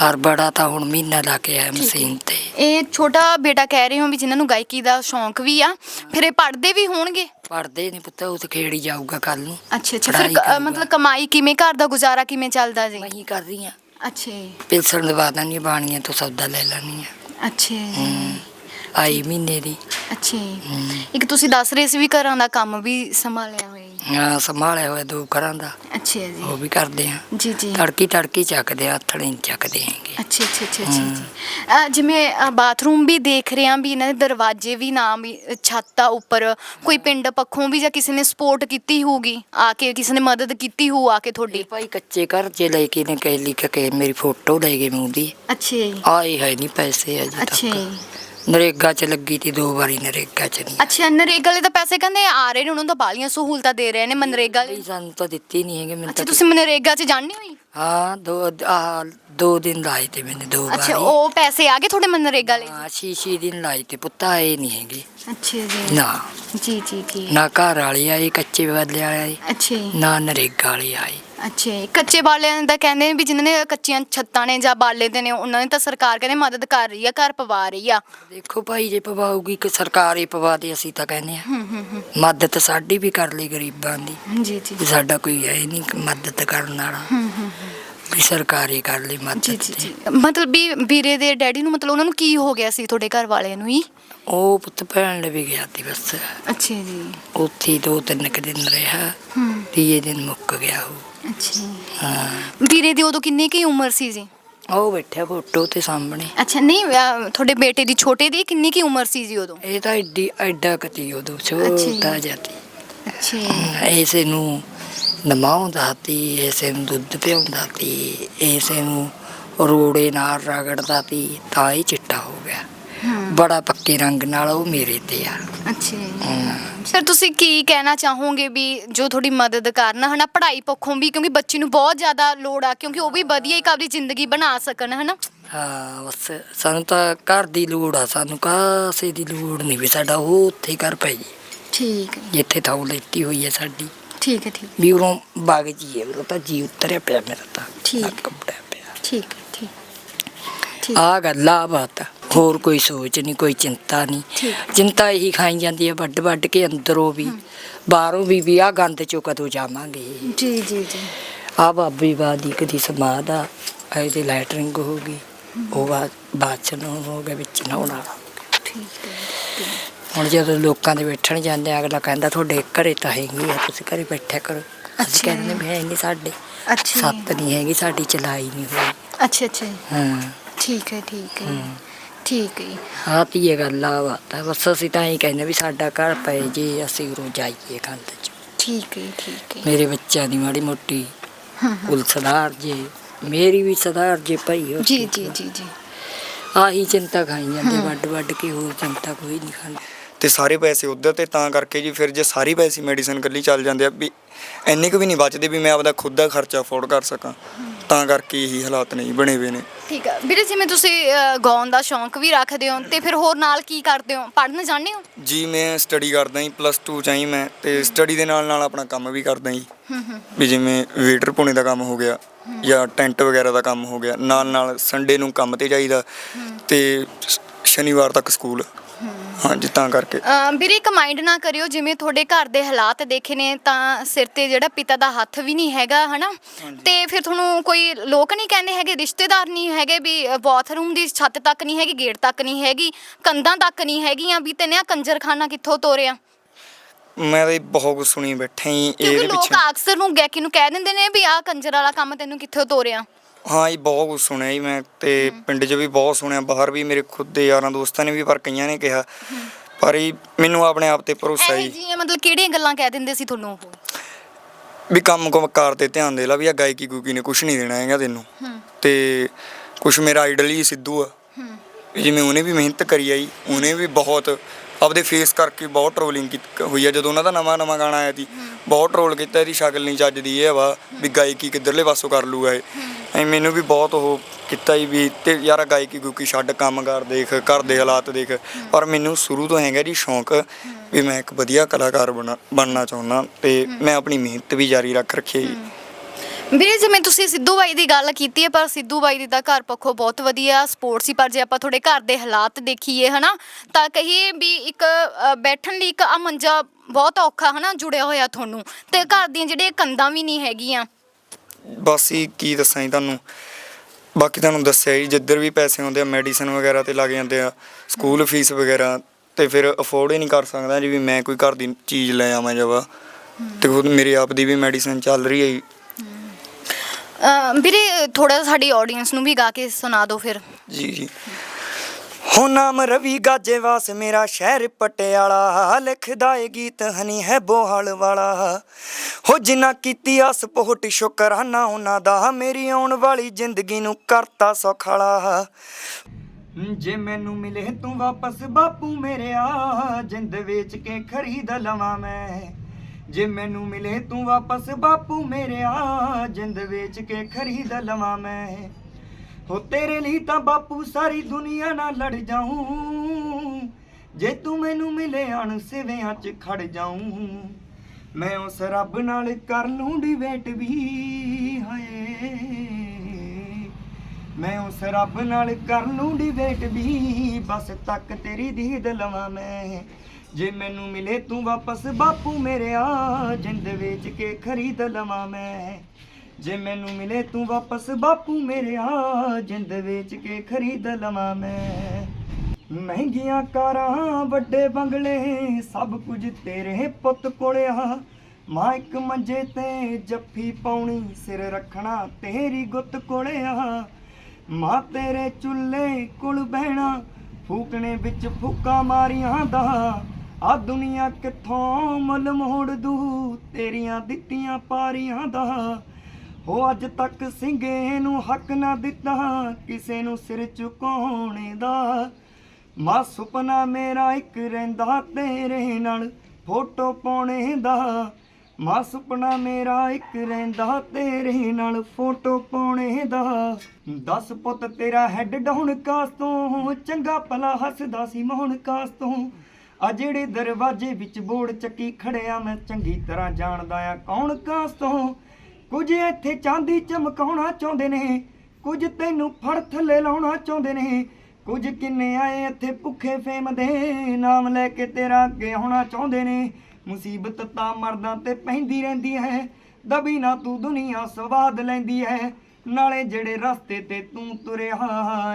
ਹਰ ਬੜਾ ਤਾਂ ਹੁਣ ਮਹੀਨਾ ਲਾ ਕੇ ਆਇਆ। ਮਸ਼ੀਨ ਤੇ। ਇਹ ਛੋਟਾ ਬੇਟਾ ਕਹਿ ਰਹੇ ਹੋ ਵੀ ਜਿਨ੍ਹਾਂ ਨੂੰ ਗਾਇਕੀ ਦਾ ਸ਼ੌਂਕ ਵੀ ਆ ਫਿਰ ਇਹ ਪੜ੍ਹਦੇ ਵੀ ਹੋਣਗੇ? ਪੜਦੇ ਨਹੀਂ ਪੁੱਤ ਉਹ ਤੇ ਖੇੜੀ ਜਾਊਗਾ ਕੱਲ ਨੂੰ। ਅੱਛਾ ਅੱਛਾ ਫਿਰ ਪੜ੍ਹਾਈ ਕ- ਕਰੂਗਾ। ਮਤਲਬ ਕਮਾਈ ਕਿਵੇਂ ਘਰ ਦਾ ਗੁਜ਼ਾਰਾ ਕਿਵੇਂ ਚੱਲਦਾ ਜੀ? ਮੈਂ ਹੀ ਕਰ ਰਹੀ ਆ ਅੱਛਾ। ਪਿਲਸਣ ਦਵਾ ਦਾਂਗੀ ਬਾਣੀਆਂ ਤੋਂ ਸੌਦਾ ਲੈ ਲੈਣੀ ਆ ਅੱਛਾ। ਆਈ ਮਹੀਨੇ ਦੀ। ਅੱਛਾ ਜੀ। ਇੱਕ ਤੁਸੀਂ ਦੱਸ ਰਹੇ ਸੀ ਵੀ ਘਰਾਂ ਦਾ ਕੰਮ ਵੀ ਸੰਭਾਲਿਆ ਹੋਇਆ ਜੀ। ਹਾਂ ਸੰਭਾਲਿਆ ਹੋਇਆ ਦੋ ਘਰਾਂ ਦਾ। ਅੱਛਾ ਉਹ ਜੀ ਵੀ ਕਰਦੇ ਆ। ਜੀ ਜੀ। ਤੜਕੀ ਤੜਕੀ ਚੱਕਦੇ ਆ ਹੱਥ ਨਹੀਂ ਚੱਕਦੇ ਹੈਗੇ। ਅੱਛਾ ਅੱਛਾ ਅੱਛਾ ਅੱਛਾ ਜੀ। ਅਹ ਜਿਵੇਂ ਬਾਥਰੂਮ ਵੀ ਦੇਖ ਰਹੇ ਹਾਂ ਵੀ ਇਹਨਾਂ ਦੇ ਦਰਵਾਜ਼ੇ ਵੀ ਨਾ ਵੀ ਛੱਤ ਆ ਉੱਪਰ। ਕੋਈ ਪਿੰਡ ਪੱਖੋਂ ਵੀ ਜਾਂ ਕਿਸੇ ਨੇ ਸਪੋਰਟ ਕੀਤੀ ਹੋਊਗੀ? ਆ ਕੇ ਕਿਸੇ ਨੇ ਮਦਦ ਕੀਤੀ ਹੋਊ ਆ ਕੇ ਤੁਹਾਡੀ? ਇਹ ਭਾਈ ਕੱਚੇ ਘਰ ਚ ਲੈ ਕੇ ਨੇ ਕਹਿ ਲਿਖ ਕੇ ਮੇਰੀ ਫੋਟੋ ਲੈ ਗਏ ਮੂੰਹ ਦੀ ਅੱਛਾ ਜੀ। ਆਏ ਹੈ ਨਹੀਂ ਪੈਸੇ ਅਜੇ ਅੱਛਾ ਤੱਕ। ਜੀ। ਨਰੇਗਾ ਚ ਲੱਗੀ ਤੀ ਦੋ ਵਾਰੀ ਨਰੇਗਾ ਚ ਨਹੀਂ। ਅੱਛਾ ਨਰੇਗਾ ਵਾਲੇ ਤਾਂ ਪੈਸੇ ਕਹਿੰਦੇ ਆ ਰਹੇ ਨੇ ਉਹਨਾਂ ਨੂੰ ਤਾਂ ਬਾਲੀਆਂ ਸਹੂਲਤਾਂ ਦੇ ਰਹੇ ਨੇ ਮਨਰੇਗਾ ਵਾਲੇ ਸਾਨੂੰ ਤਾਂ ਦਿੱਤੀ ਨਹੀਂ ਹੈਗੇ ਮੈਨੂੰ ਅੱਛਾ ਤਾਂ ਤੁਸੀਂ ਮਨਰੇਗਾ 'ਚ ਜਾਣਦੇ ਹੋ ਜੀ? ਹਾਂ ਦੋ ਆ ਦੋ ਦਿਨ ਲਾਏ ਤੇ ਮੈਨੇ ਦੋ ਅੱਛਾ ਵਾਰੀ। ਉਹ ਪੈਸੇ ਆ ਗਏ ਤੁਹਾਡੇ ਮਨਰੇਗਾ ਲਈ ਹਾਂ ਛੇ ਛੇ ਦਿਨ ਲਾਏ ਤੇ ਪੁੱਤ ਆਏ ਨਹੀਂ ਹੈਗੇ। ਅੱਛਾ ਜੀ। ਨਾ। ਜੀ ਜੀ ਜੀ। ਨਾ ਘਰ ਵਾਲੇ ਆਏ ਕੱਚੇ ਵਾਲੇ ਆਏ ਅੱਛਾ ਜੀ। ਨਾ ਨਰੇਗਾ ਵਾਲੇ ਆਏ ਅੱਛਾ ਜੀ। ਕੱਚੇ ਬਾਲਿਆਂ ਦਾ ਕਹਿੰਦੇ ਨੇ ਵੀ ਜਿਨ੍ਹਾਂ ਨੇ ਕੱਚੀਆਂ ਛੱਤਾਂ ਨੇ ਜਾਂ ਬਾਲੇ ਦੇ ਨੇ ਉਹਨਾਂ ਨੇ ਤਾਂ ਸਰਕਾਰ ਕਹਿੰਦੇ ਮਦਦ ਕਰ ਰਹੀ ਆ ਘਰ ਪਵਾ ਰਹੀ ਆ। ਦੇਖੋ ਭਾਈ ਜੇ ਪਵਾਉਗੀ ਕਿ ਸਰਕਾਰ ਹੀ ਪਵਾ ਦੇ ਅਸੀਂ ਤਾਂ ਕਹਿੰਦੇ ਆ ਹੂੰ ਹੂੰ ਹੂੰ। ਮਦਦ ਸਾਡੀ ਵੀ ਕਰ ਲਈ ਗਰੀਬਾਂ ਦੀ। ਜੀ ਜੀ। ਵੀ ਸਾਡਾ ਕੋਈ ਹੈ ਨਹੀਂ ਮਦਦ ਕਰਨ ਵਾਲਾ। ਹੂੰ। ਵੀ ਸਰਕਾਰ ਕਰ ਲਈ ਮਦਦ ਜੀ ਤੇ। ਜੀ। ਮਤਲਬ ਵੀ ਵੀਰੇ ਦੇ ਡੈਡੀ ਨੂੰ ਮਤਲਬ ਉਹਨਾਂ ਨੂੰ ਕੀ ਹੋ ਗਿਆ ਸੀ ਤੁਹਾਡੇ ਘਰ ਵਾਲਿਆਂ ਨੂੰ ਹੀ? ਉਹ ਪੁੱਤ ਭੈਣ ਲੈ ਵੀ ਗਿਆ ਤੀ ਬਸ। ਅੱਛਾ ਜੀ। ਉੱਥੇ ਹੀ ਦੋ ਤਿੰਨ ਕੁ ਦਿਨ ਰਿਹਾ। ਹੂੰ। ਤੀਏ ਦਿਨ ਮੁੱਕ ਗਿਆ ਉਹ। ਅੱਛਾ। ਹਾਂ। ਵੀਰੇ ਦੀ ਉਦੋਂ ਕਿੰਨੀ ਕੀ ਉਮਰ ਸੀ ਜੀ? ਉਹ ਬੈਠਾ ਫੋਟੋ ਤੇ ਸਾਹਮਣੇ। ਅੱਛਾ ਨਹੀਂ ਅਹ, ਤੁਹਾਡੇ ਬੇਟੇ ਦੀ ਛੋਟੇ ਦੀ ਕਿੰਨੀ ਕੀ ਉਮਰ ਸੀ ਜੀ ਉਦੋਂ? ਇਹ ਤਾਂ ਐਡੀ ਐਡਾ ਕਤੀ ਉਦੋਂ ਅੱਛਾ ਛੋਟਾ। ਜਾਤੀ ਅੱਛਾ। ਐਸੇ ਨੂੰ ਨਮਾਉਂਦਾ ਤੀ ਐਸੇ ਨੂੰ ਦੁੱਧ ਪਿਆਉਂਦਾ ਤੀ ਐਸੇ ਨੂੰ ਰੋੜੇ ਨਾਲ ਰਗੜਦਾ ਤੀ ਤਾਂ ਹੀ ਚਿੱਟਾ ਹੋ ਗਿਆ। ਬੜਾ ਪੱਕੇ ਰੰਗ ਨਾਲ ਉਹ ਮੇਰੇ ਤੇ ਆ। ਅੱਛਾ ਜੀ। ਸਰ ਤੁਸੀਂ ਕੀ ਕਹਿਣਾ ਚਾਹੋਗੇ ਵੀ ਜੋ ਤੁਹਾਡੀ ਮਦਦ ਕਰਨ ਹਨਾ ਪੜ੍ਹਾਈ ਪੱਖੋਂ ਵੀ ਕਿਉਂਕਿ ਬੱਚੇ ਨੂੰ ਬਹੁਤ ਜ਼ਿਆਦਾ ਲੋੜ ਆ ਕਿਉਂਕਿ ਉਹ ਵੀ ਵਧੀਆ ਇੱਕ ਆਪਣੀ ਜ਼ਿੰਦਗੀ ਬਣਾ ਸਕਣ ਹਨਾ? ਹਾਂ ਬਸ ਸਾਨੂੰ ਤਾਂ ਘਰ ਦੀ ਲੋੜ ਆ ਸਾਨੂੰ ਕਾਸੇ ਦੀ ਲੋੜ ਨਹੀਂ ਵੀ ਸਾਡਾ ਉਹ ਉੱਥੇ ਘਰ ਪੈ ਜੀ ਠੀਕ। ਜਿੱਥੇ ਥਾਂ ਲੈਤੀ ਹੋਈ ਹੈ ਸਾਡੀ। ਠੀਕ ਹੈ ਠੀਕ ਵੀ ਉਰੋਂ ਬਾਗ ਜੀ ਹੈ ਉਰੋਂ ਤਾਂ ਜੀ ਉਤਰਿਆ ਪਿਆ ਮੇਰਾ ਤਾਂ। ਠੀਕ। ਉੱਡਿਆ ਪਿਆ। ਠੀਕ ਹੈ, ਠੀਕ ਠੀਕ। ਆ ਗੱਲ ਬਾਤ ਆ। ਹੋਰ ਕੋਈ ਸੋਚ ਨਹੀਂ ਕੋਈ ਚਿੰਤਾ ਨਹੀਂ। ਠੀਕ। ਚਿੰਤਾ ਇਹੀ ਖਾਈ ਜਾਂਦੀ ਹੈ ਵੱਡ ਵੱਡ ਕੇ ਅੰਦਰੋਂ ਵੀ ਬਾਹਰੋਂ ਵੀ ਵੀ ਆ ਗੰਦ ਚੋਂ ਕਦੋਂ ਜਾਵਾਂਗੇ? ਜੀ ਜੀ ਜੀ। ਆ ਬਾਬੀ ਬਾਦੀ ਕਦੀ ਸਮਾਦ ਆ ਇਹਦੀ ਲੈਟਰਿੰਗ ਹੋ ਗਈ। ਉਹ ਬਾਅਦ ਬਾਚਨ ਹੋ ਗਿਆ ਵਿੱਚ ਨਹਾਉਣ ਵਾਲਾ। ਠੀਕ ਹੈ। ਹੁਣ ਜਦੋਂ ਲੋਕਾਂ ਦੇ ਬੈਠਣ ਜਾਂਦੇ ਆ, ਅਗਲਾ ਕਹਿੰਦਾ ਤੁਹਾਡੇ ਘਰੇ ਤਾਂ ਹੈਗੀ ਆ ਤੁਸੀਂ ਘਰੇ ਬੈਠਿਆ ਕਰੋ। ਅੱਛਾ। ਅਸੀਂ ਕਹਿੰਦੇ ਵੀ ਹੈ ਨਹੀਂ ਸਾਡੇ ਅੱਛਾ। ਸੱਤ ਨਹੀਂ ਹੈਗੀ ਸਾਡੀ ਚਲਾਈ ਨਹੀਂ ਹੋਈ। ਅੱਛਾ ਅੱਛਾ। ਜੀ। ਹਾਂ। ਠੀਕ ਹੈ ਠੀਕ ਹੈ। ਹਮ। ਠੀਕ ਹੈ। ਜੀ। ਆਹ ਤੀ ਇਹ ਗੱਲ ਆ ਬਾਤ ਆ। ਬਸ ਅਸੀਂ ਤਾਂ ਹੀ ਕਹਿੰਦੇ ਵੀ ਸਾਡਾ ਘਰ ਪਏ ਜੇ ਅਸੀਂ ਉਰੋਂ ਜਾਈਏ ਕੰਧ ਚ। ਠੀਕ ਹੈ ਠੀਕ ਹੈ। ਮੇਰੇ ਬੱਚਿਆਂ ਦੀ ਮਾੜੀ ਮੋਟੀ ਹਾਂ, ਹਾਂ। ਕੁਲ ਸੁਧਾਰ ਜੇ ਮੇਰੀ ਵੀ ਸੁਧਾਰ ਜੇ ਭਾਈ ਉਹ ਜੀ ਜੀ ਜੀ ਜੀ। ਆਹੀ ਚਿੰਤਾ ਖਾਈ ਜਾਂਦੇ ਵੱਡ ਵੱਡ ਕੇ ਹੋਰ ਚਿੰਤਾ ਕੋਈ ਨਹੀਂ ਖਾਂਦੀ। ਤੇ ਸਾਰੇ ਪੈਸੇ ਉਧਰ ਤੇ ਤਾਂ ਕਰਕੇ ਜੀ ਫਿਰ ਜੇ ਸਾਰੀ ਪੈਸੇ ਮੈਡੀਸਨ ਕੱਲੀ ਚੱਲ ਜਾਂਦੇ ਆ ਵੀ ਇੰਨੇ ਕੁ ਵੀ ਨਹੀਂ ਬਚਦੇ ਵੀ ਮੈਂ ਆਪਦਾ ਖੁਦ ਦਾ ਖਰਚਾ ਅਫੋਰਡ ਕਰ ਸਕਾਂ। ਤਾਂ ਕਰਕੇ ਇਹੀ ਹਾਲਾਤ ਨਹੀਂ ਬਣੇ ਹੋਏ ਨੇ। ਠੀਕ ਹੈ ਵੀਰੇ ਜਿਵੇਂ ਤੁਸੀਂ ਗਾਉਣ ਦਾ ਸ਼ੌਂਕ ਵੀ ਰੱਖਦੇ ਹੋ ਤੇ ਫਿਰ ਹੋਰ ਨਾਲ ਕੀ ਕਰਦੇ ਹੋ? ਪੜ੍ਹਨ ਜਾਂਦੇ ਹੋ? ਜੀ ਮੈਂ ਸਟੱਡੀ ਕਰਦਾ ਜੀ ਪਲੱਸ 2 ਚ ਆਈ ਮੈਂ ਤੇ ਸਟੱਡੀ ਦੇ ਨਾਲ ਨਾਲ ਆਪਣਾ ਕੰਮ ਵੀ ਕਰਦਾ ਜੀ। ਵੀ ਜਿਵੇਂ ਵੇਟਰ ਪੁਣੇ ਦਾ ਕੰਮ ਹੋ ਗਿਆ ਜਾਂ ਟੈਂਟ ਵਗੈਰਾ ਦਾ ਕੰਮ ਹੋ ਗਿਆ ਨਾਲ ਨਾਲ ਸੰਡੇ ਨੂੰ ਕੰਮ ਤੇ ਜਾਈਦਾ ਤੇ ਸ਼- ਸ਼ਨੀਵਾਰ ਤੱਕ ਸਕੂਲ ਹਾਂਜੀ ਤਾਂ ਕਰਕੇ। ਅਮ ਵੀਰੇ ਇੱਕ ਮਾਈਂਡ ਨਾ ਕਰਿਓ ਜਿਵੇਂ ਤੁਹਾਡੇ ਘਰ ਦੇ ਹਾਲਾਤ ਦੇਖੇ ਨੇ ਤਾਂ ਸਿਰ ਤੇ ਜਿਹੜਾ ਪਿਤਾ ਦਾ ਹੱਥ ਵੀ ਨਹੀਂ ਹੈਗਾ ਹਨਾ? ਤੇ ਫਿਰ ਤੁਹਾਨੂੰ ਕੋਈ ਲੋਕ ਨਹੀਂ ਕਹਿੰਦੇ ਹੈਗੇ ਰਿਸ਼ਤੇਦਾਰ ਨਹੀਂ ਹੈਗੇ ਵੀ ਬਾਥਰੂਮ ਦੀ ਛੱਤ ਤੱਕ ਨਹੀਂ ਹੈਗੀ ਗੇਟ ਤੱਕ ਨਹੀਂ ਹੈਗੀ ਕੰਧਾਂ ਤੱਕ ਨਹੀਂ ਹੈਗੀਆਂ ਵੀ ਤੈਨੇ ਆ ਕੰਜਰਖਾਨਾ ਕਿੱਥੋਂ ਤੋਰਿਆ? ਮੈਂ ਤਾਂ ਜੀ ਬਹੁਤ ਕੁਝ ਸੁਣੀ ਬੈਠਾ ਜੀ ਕਿਉਂਕਿ ਇਹਦੇ ਲੋਕ ਪਿੱਛੇ ਅਕਸਰ ਨੂੰ ਗੈਕੀ ਨੂੰ ਕਹਿ ਦਿੰਦੇ ਨੇ ਵੀ ਆਹ ਕੰਜਰ ਵਾਲਾ ਕੰਮ ਤੈਨੂੰ ਕਿੱਥੋਂ ਤੋਰਿਆ? ਹਾਂ ਜੀ ਬਹੁਤ ਕੁਝ ਸੁਣਿਆ ਜੀ ਮੈਂ ਤੇ ਪਿੰਡ 'ਚ ਵੀ ਬਹੁਤ ਸੁਣਿਆ ਬਾਹਰ ਵੀ ਮੇਰੇ ਖੁਦ ਦੇ ਯਾਰਾਂ ਦੋਸਤਾਂ ਨੇ ਵੀ ਪਰ ਕਈਆਂ ਨੇ ਕਿਹਾ। ਪਰ ਜੀ ਮੈਨੂੰ ਆਪਣੇ ਆਪ ਤੇ ਭਰੋਸਾ ਇਹ ਜੀ ਮਤਲਬ ਕਿਹੜੀਆਂ ਗੱਲਾਂ ਕਹਿ ਦਿੰਦੇ ਸੀ ਤੁਹਾਨੂੰ ਉਹ? ਵੀ ਕੰਮ ਕੁਮ ਕਾਰ ਤੇ ਧਿਆਨ ਦੇ ਲਾ ਵੀ ਆ ਗਾਇਕੀ ਗੂਕੀ ਨੇ ਕੁਝ ਨਹੀਂ ਦੇਣਾ ਹੈਗਾ ਤੈਨੂੰ। ਹੂੰ। ਤੇ ਕੁਝ ਮੇਰਾ ਆਈਡਲ ਹੀ ਸਿੱਧੂ ਆ। ਹੂੰ। ਜਿਵੇਂ ਉਹਨੇ ਵੀ ਮਿਹਨਤ ਕਰੀ ਆ ਜੀ ਉਹਨੇ ਵੀ ਬਹੁਤ ਆਪਦੇ ਫੇਸ ਕਰਕੇ ਬਹੁਤ ਟਰੋਲਿੰਗ ਹੋਈ ਆ। ਜਦੋਂ ਉਹਨਾਂ ਦਾ ਨਵਾਂ ਨਵਾਂ ਗਾਣਾ ਆਇਆ ਸੀ, ਬਹੁਤ ਟਰੋਲ ਕੀਤਾ, ਇਹਦੀ ਸ਼ਕਲ ਨਹੀਂ ਚੱਜਦੀ, ਇਹ ਵਾ ਵੀ ਗਾਇਕੀ ਕਿੱਧਰਲੇ ਪਾਸੋਂ ਕਰ ਲੂਗਾ ਇਹ। ਐ ਮੈਨੂੰ ਵੀ ਬਹੁਤ ਉਹ ਕੀਤਾ ਜੀ ਵੀ ਤੇ ਯਾਰ ਗਾਇਕੀ ਗੁਕੀ ਛੱਡ ਕੰਮ ਕਰ ਦੇਖ, ਘਰ ਦੇ ਹਾਲਾਤ ਦੇਖ। ਪਰ ਮੈਨੂੰ ਸ਼ੁਰੂ ਤੋਂ ਹੈਗਾ ਜੀ ਸ਼ੌਂਕ ਵੀ ਮੈਂ ਇੱਕ ਵਧੀਆ ਕਲਾਕਾਰ ਬਣਾ, ਬਣਨਾ ਚਾਹੁੰਦਾ ਤੇ ਮੈਂ ਆਪਣੀ ਮਿਹਨਤ ਵੀ ਜਾਰੀ ਰੱਖ ਰੱਖੀ ਹੈ ਜੀ। ਵੀਰੇ ਜਿਵੇਂ ਤੁਸੀਂ ਸਿੱਧੂ ਬਾਈ ਦੀ ਗੱਲ ਕੀਤੀ ਹੈ ਪਰ ਸਿੱਧੂ ਬਾਈ ਦੀ ਤਾਂ ਘਰ ਪੱਖੋਂ ਬਹੁਤ ਵਧੀਆ ਸਪੋਰਟ ਸੀ ਪਰ ਜੇ ਆਪਾਂ ਤੁਹਾਡੇ ਘਰ ਦੇ ਹਾਲਾਤ ਦੇਖੀਏ ਹਨਾ ਤਾਂ ਕਹੀਏ ਵੀ ਇੱਕ ਅ, ਬੈਠਣ ਲਈ ਇੱਕ ਆ ਮੰਜਾ ਬਹੁਤ ਔਖਾ ਹਨਾ ਜੁੜਿਆ ਹੋਇਆ ਤੁਹਾਨੂੰ ਤੇ ਘਰ ਦੀਆਂ ਜਿਹੜੀਆਂ ਕੰਧਾਂ ਵੀ ਨਹੀਂ ਹੈਗੀਆਂ। ਬਸ ਹੀ ਕੀ ਦੱਸਾਂ ਜੀ ਤੁਹਾਨੂੰ? ਬਾਕੀ ਤੁਹਾਨੂੰ ਦੱਸਿਆ ਜੀ ਜਿੱਧਰ ਵੀ ਪੈਸੇ ਆਉਂਦੇ ਆ ਮੈਡੀਸਨ ਵਗੈਰਾ ਤੇ ਲੱਗ ਜਾਂਦੇ ਆ ਸਕੂਲ ਫੀਸ ਵਗੈਰਾ ਤੇ ਫਿਰ ਅਫੋਰਡ ਹੀ ਨਹੀਂ ਕਰ ਸਕਦਾ ਜੀ ਵੀ ਮੈਂ ਕੋਈ ਘਰ ਦੀ ਚੀਜ਼ ਲੈ ਆਵਾਂ ਜਾਵਾ ਤੇ ਖੁਦ ਮੇਰੇ ਆਪ ਦੀ ਵੀ ਮੈਡੀਸਨ ਚੱਲ ਰਹੀ ਹੈ ਜੀ। ਅਹ, ਵੀਰੇ ਥੋੜਾ ਸਾਡੀ ਆਡੀਅנס ਨੂੰ ਵੀ ਗਾ ਕੇ ਸੁਣਾ ਦਿਓ ਫਿਰ। ਜੀ ਜੀ। ਹੋ ਨਾਮ ਰਵੀ ਗਾਜੇਵਾਸ ਮੇਰਾ ਸ਼ਹਿਰ ਪਟਿਆਲਾ। ਲਿਖਦਾ ਏ ਗੀਤ ਹਨੀ ਹੈ ਬੋਹਲ ਵਾਲਾ। ਹੋ ਜਿਨ੍ਹਾਂ ਕੀਤੀ ਆ ਸਪੋਰਟ ਸ਼ੁਕਰਾਨਾ ਉਹਨਾਂ ਦਾ। ਮੇਰੀ ਆਉਣ ਵਾਲੀ ਜ਼ਿੰਦਗੀ ਨੂੰ ਕਰਤਾ ਸੌਖਾਲਾ ਜੇ ਮੈਨੂੰ ਮਿਲੇ ਤੂੰ ਵਾਪਸ ਬਾਪੂ ਮੇਰਿਆ, ਜਿੰਦ ਵੇਚ ਕੇ ਖਰੀਦ ਲਵਾਂ ਮੈਂ। ਜੇ ਮੈਨੂੰ ਮਿਲੇ ਤੂੰ ਵਾਪਸ ਬਾਪੂ ਮੇਰਿਆ ਜਿੰਦ ਵੇਚ ਕੇ ਖਰੀਦ ਲਵਾਂ ਮੈਂ। ਹੋ ਤੇਰੇ ਲਈ ਤਾਂ ਬਾਪੂ ਸਾਰੀ ਦੁਨੀਆ ਨਾਲ ਲੜ ਜਾਊਂ। ਜੇ ਤੂੰ ਮੈਨੂੰ ਮਿਲੇ ਅਣ ਸਿਵਿਆਂ 'ਚ ਖੜ ਜਾਊਂ। ਮੈਂ ਉਸ ਰੱਬ ਨਾਲ ਕਰ ਲੂੰ ਡਿਬੇਟ ਵੀ, ਹਾਏ। ਮੈਂ ਉਸ ਰੱਬ ਨਾਲ ਕਰ ਲੂੰ ਡਿਬੇਟ ਵੀ, ਬਸ ਤੱਕ ਤੇਰੀ ਦੀਦ ਲਵਾਂ ਮੈਂ। ਜੇ ਮੈਨੂੰ ਮਿਲੇ ਤੂੰ ਵਾਪਸ ਬਾਪੂ ਮੇਰਿਆ, ਜਿੰਦ ਵੇਚ ਕੇ ਖਰੀਦ ਲਵਾਂ ਮੈਂ। ਜੇ ਮੈਨੂੰ ਮਿਲੇ ਤੂੰ ਵਾਪਸ ਬਾਪੂ ਮੇਰਿਆ, ਜਿੰਦ ਵੇਚ ਕੇ ਖਰੀਦ ਲਵਾਂ ਮੈਂ। ਮਹਿੰਗੀਆਂ ਕਾਰਾਂ, ਵੱਡੇ ਬੰਗਲੇ, ਸਭ ਕੁਝ ਤੇਰੇ ਪੁੱਤ ਕੋਲਿਆ ਮਾਂ ਇੱਕ ਮੰਜੇ ਤੇ ਜੱਫੀ ਪਾਉਣੀ, ਸਿਰ ਰੱਖਣਾ ਤੇਰੀ ਗੁੱਤ ਕੋਲਿਆ ਮਾਂ ਤੇਰੇ ਚੁੱਲ੍ਹੇ ਕੁਲ ਬਹਿਣਾ, ਫੂਕਣੇ ਵਿੱਚ ਫੂਕਾ ਮਾਰੀਆਂ ਦਾ। ਆ ਦੁਨੀਆ ਕਿੱਥੋਂ ਮਲ ਮੋੜ ਦੂ? ਤੇਰੀਆਂ ਦਿੱਤੀਆਂ ਪਾਰੀਆਂ ਦਾ। ਹੋ ਅੱਜ ਤੱਕ ਸਿੰਘੇ ਨੂੰ ਹੱਕ ਨਾ ਦਿੱਤਾ, ਕਿਸੇ ਨੂੰ ਸਿਰ ਝੁਕਾਉਣੇ ਦਾ। ਮਾ ਸੁਪਨਾ ਮੇਰਾ ਇੱਕ ਰਹਿੰਦਾ ਤੇਰੇ ਨਾਲ, ਫੋਟੋ ਪਾਉਣੇ ਦਾ। ਮਾ ਸੁਪਨਾ ਮੇਰਾ ਇੱਕ ਰਹਿੰਦਾ ਤੇਰੇ ਨਾਲ, ਫੋਟੋ ਪਾਉਣੇ ਦਾ। ਦਸ ਪੁੱਤ, ਤੇਰਾ ਹੈੱਡ ਡਾਊਨ ਕਾਸ ਤੋਂ? ਚੰਗਾ ਭਲਾ ਹੱਸਦਾ ਸੀ ਮੋਹਨ ਕਾਸ ਤੋਂ। ਆ ਜਿਹੜੇ ਦਰਵਾਜ਼ੇ ਵਿੱਚ ਬੋੜ ਚੱਕੀ ਖੜਿਆ ਮੈਂ ਚੰਗੀ ਤਰ੍ਹਾਂ ਜਾਣਦਾ ਆ ਕੌਣ ਕਾਸ ਤੋਂ ਕੁਝ ਇੱਥੇ ਚਾਂਦੀ ਚਮਕਾਉਣਾ ਚਾਹੁੰਦੇ ਨੇ, ਕੁਝ ਤੈਨੂੰ ਫੜ ਥੱਲੇ ਲਾਉਣਾ ਚਾਹੁੰਦੇ ਨੇ। ਕੁਝ ਕਿੰਨੇ ਆਏ ਇੱਥੇ ਭੁੱਖੇ ਫੇਮ ਦੇ, ਨਾਮ ਲੈ ਕੇ ਤੇਰਾ ਅੱਗੇ ਹੋਣਾ ਚਾਹੁੰਦੇ ਨੇ। ਮੁਸੀਬਤ ਤਾਂ ਮਰਦਾਂ ਤੇ ਪੈਂਦੀ ਰਹਿੰਦੀ ਹੈ, ਦਬੀ ਨਾ ਤੂੰ ਦੁਨੀਆ ਸਵਾਦ ਲੈਂਦੀ ਹੈ। ਨਾਲੇ ਜਿਹੜੇ ਰਸਤੇ ਤੇ ਤੂੰ ਤੁਰਿਆ,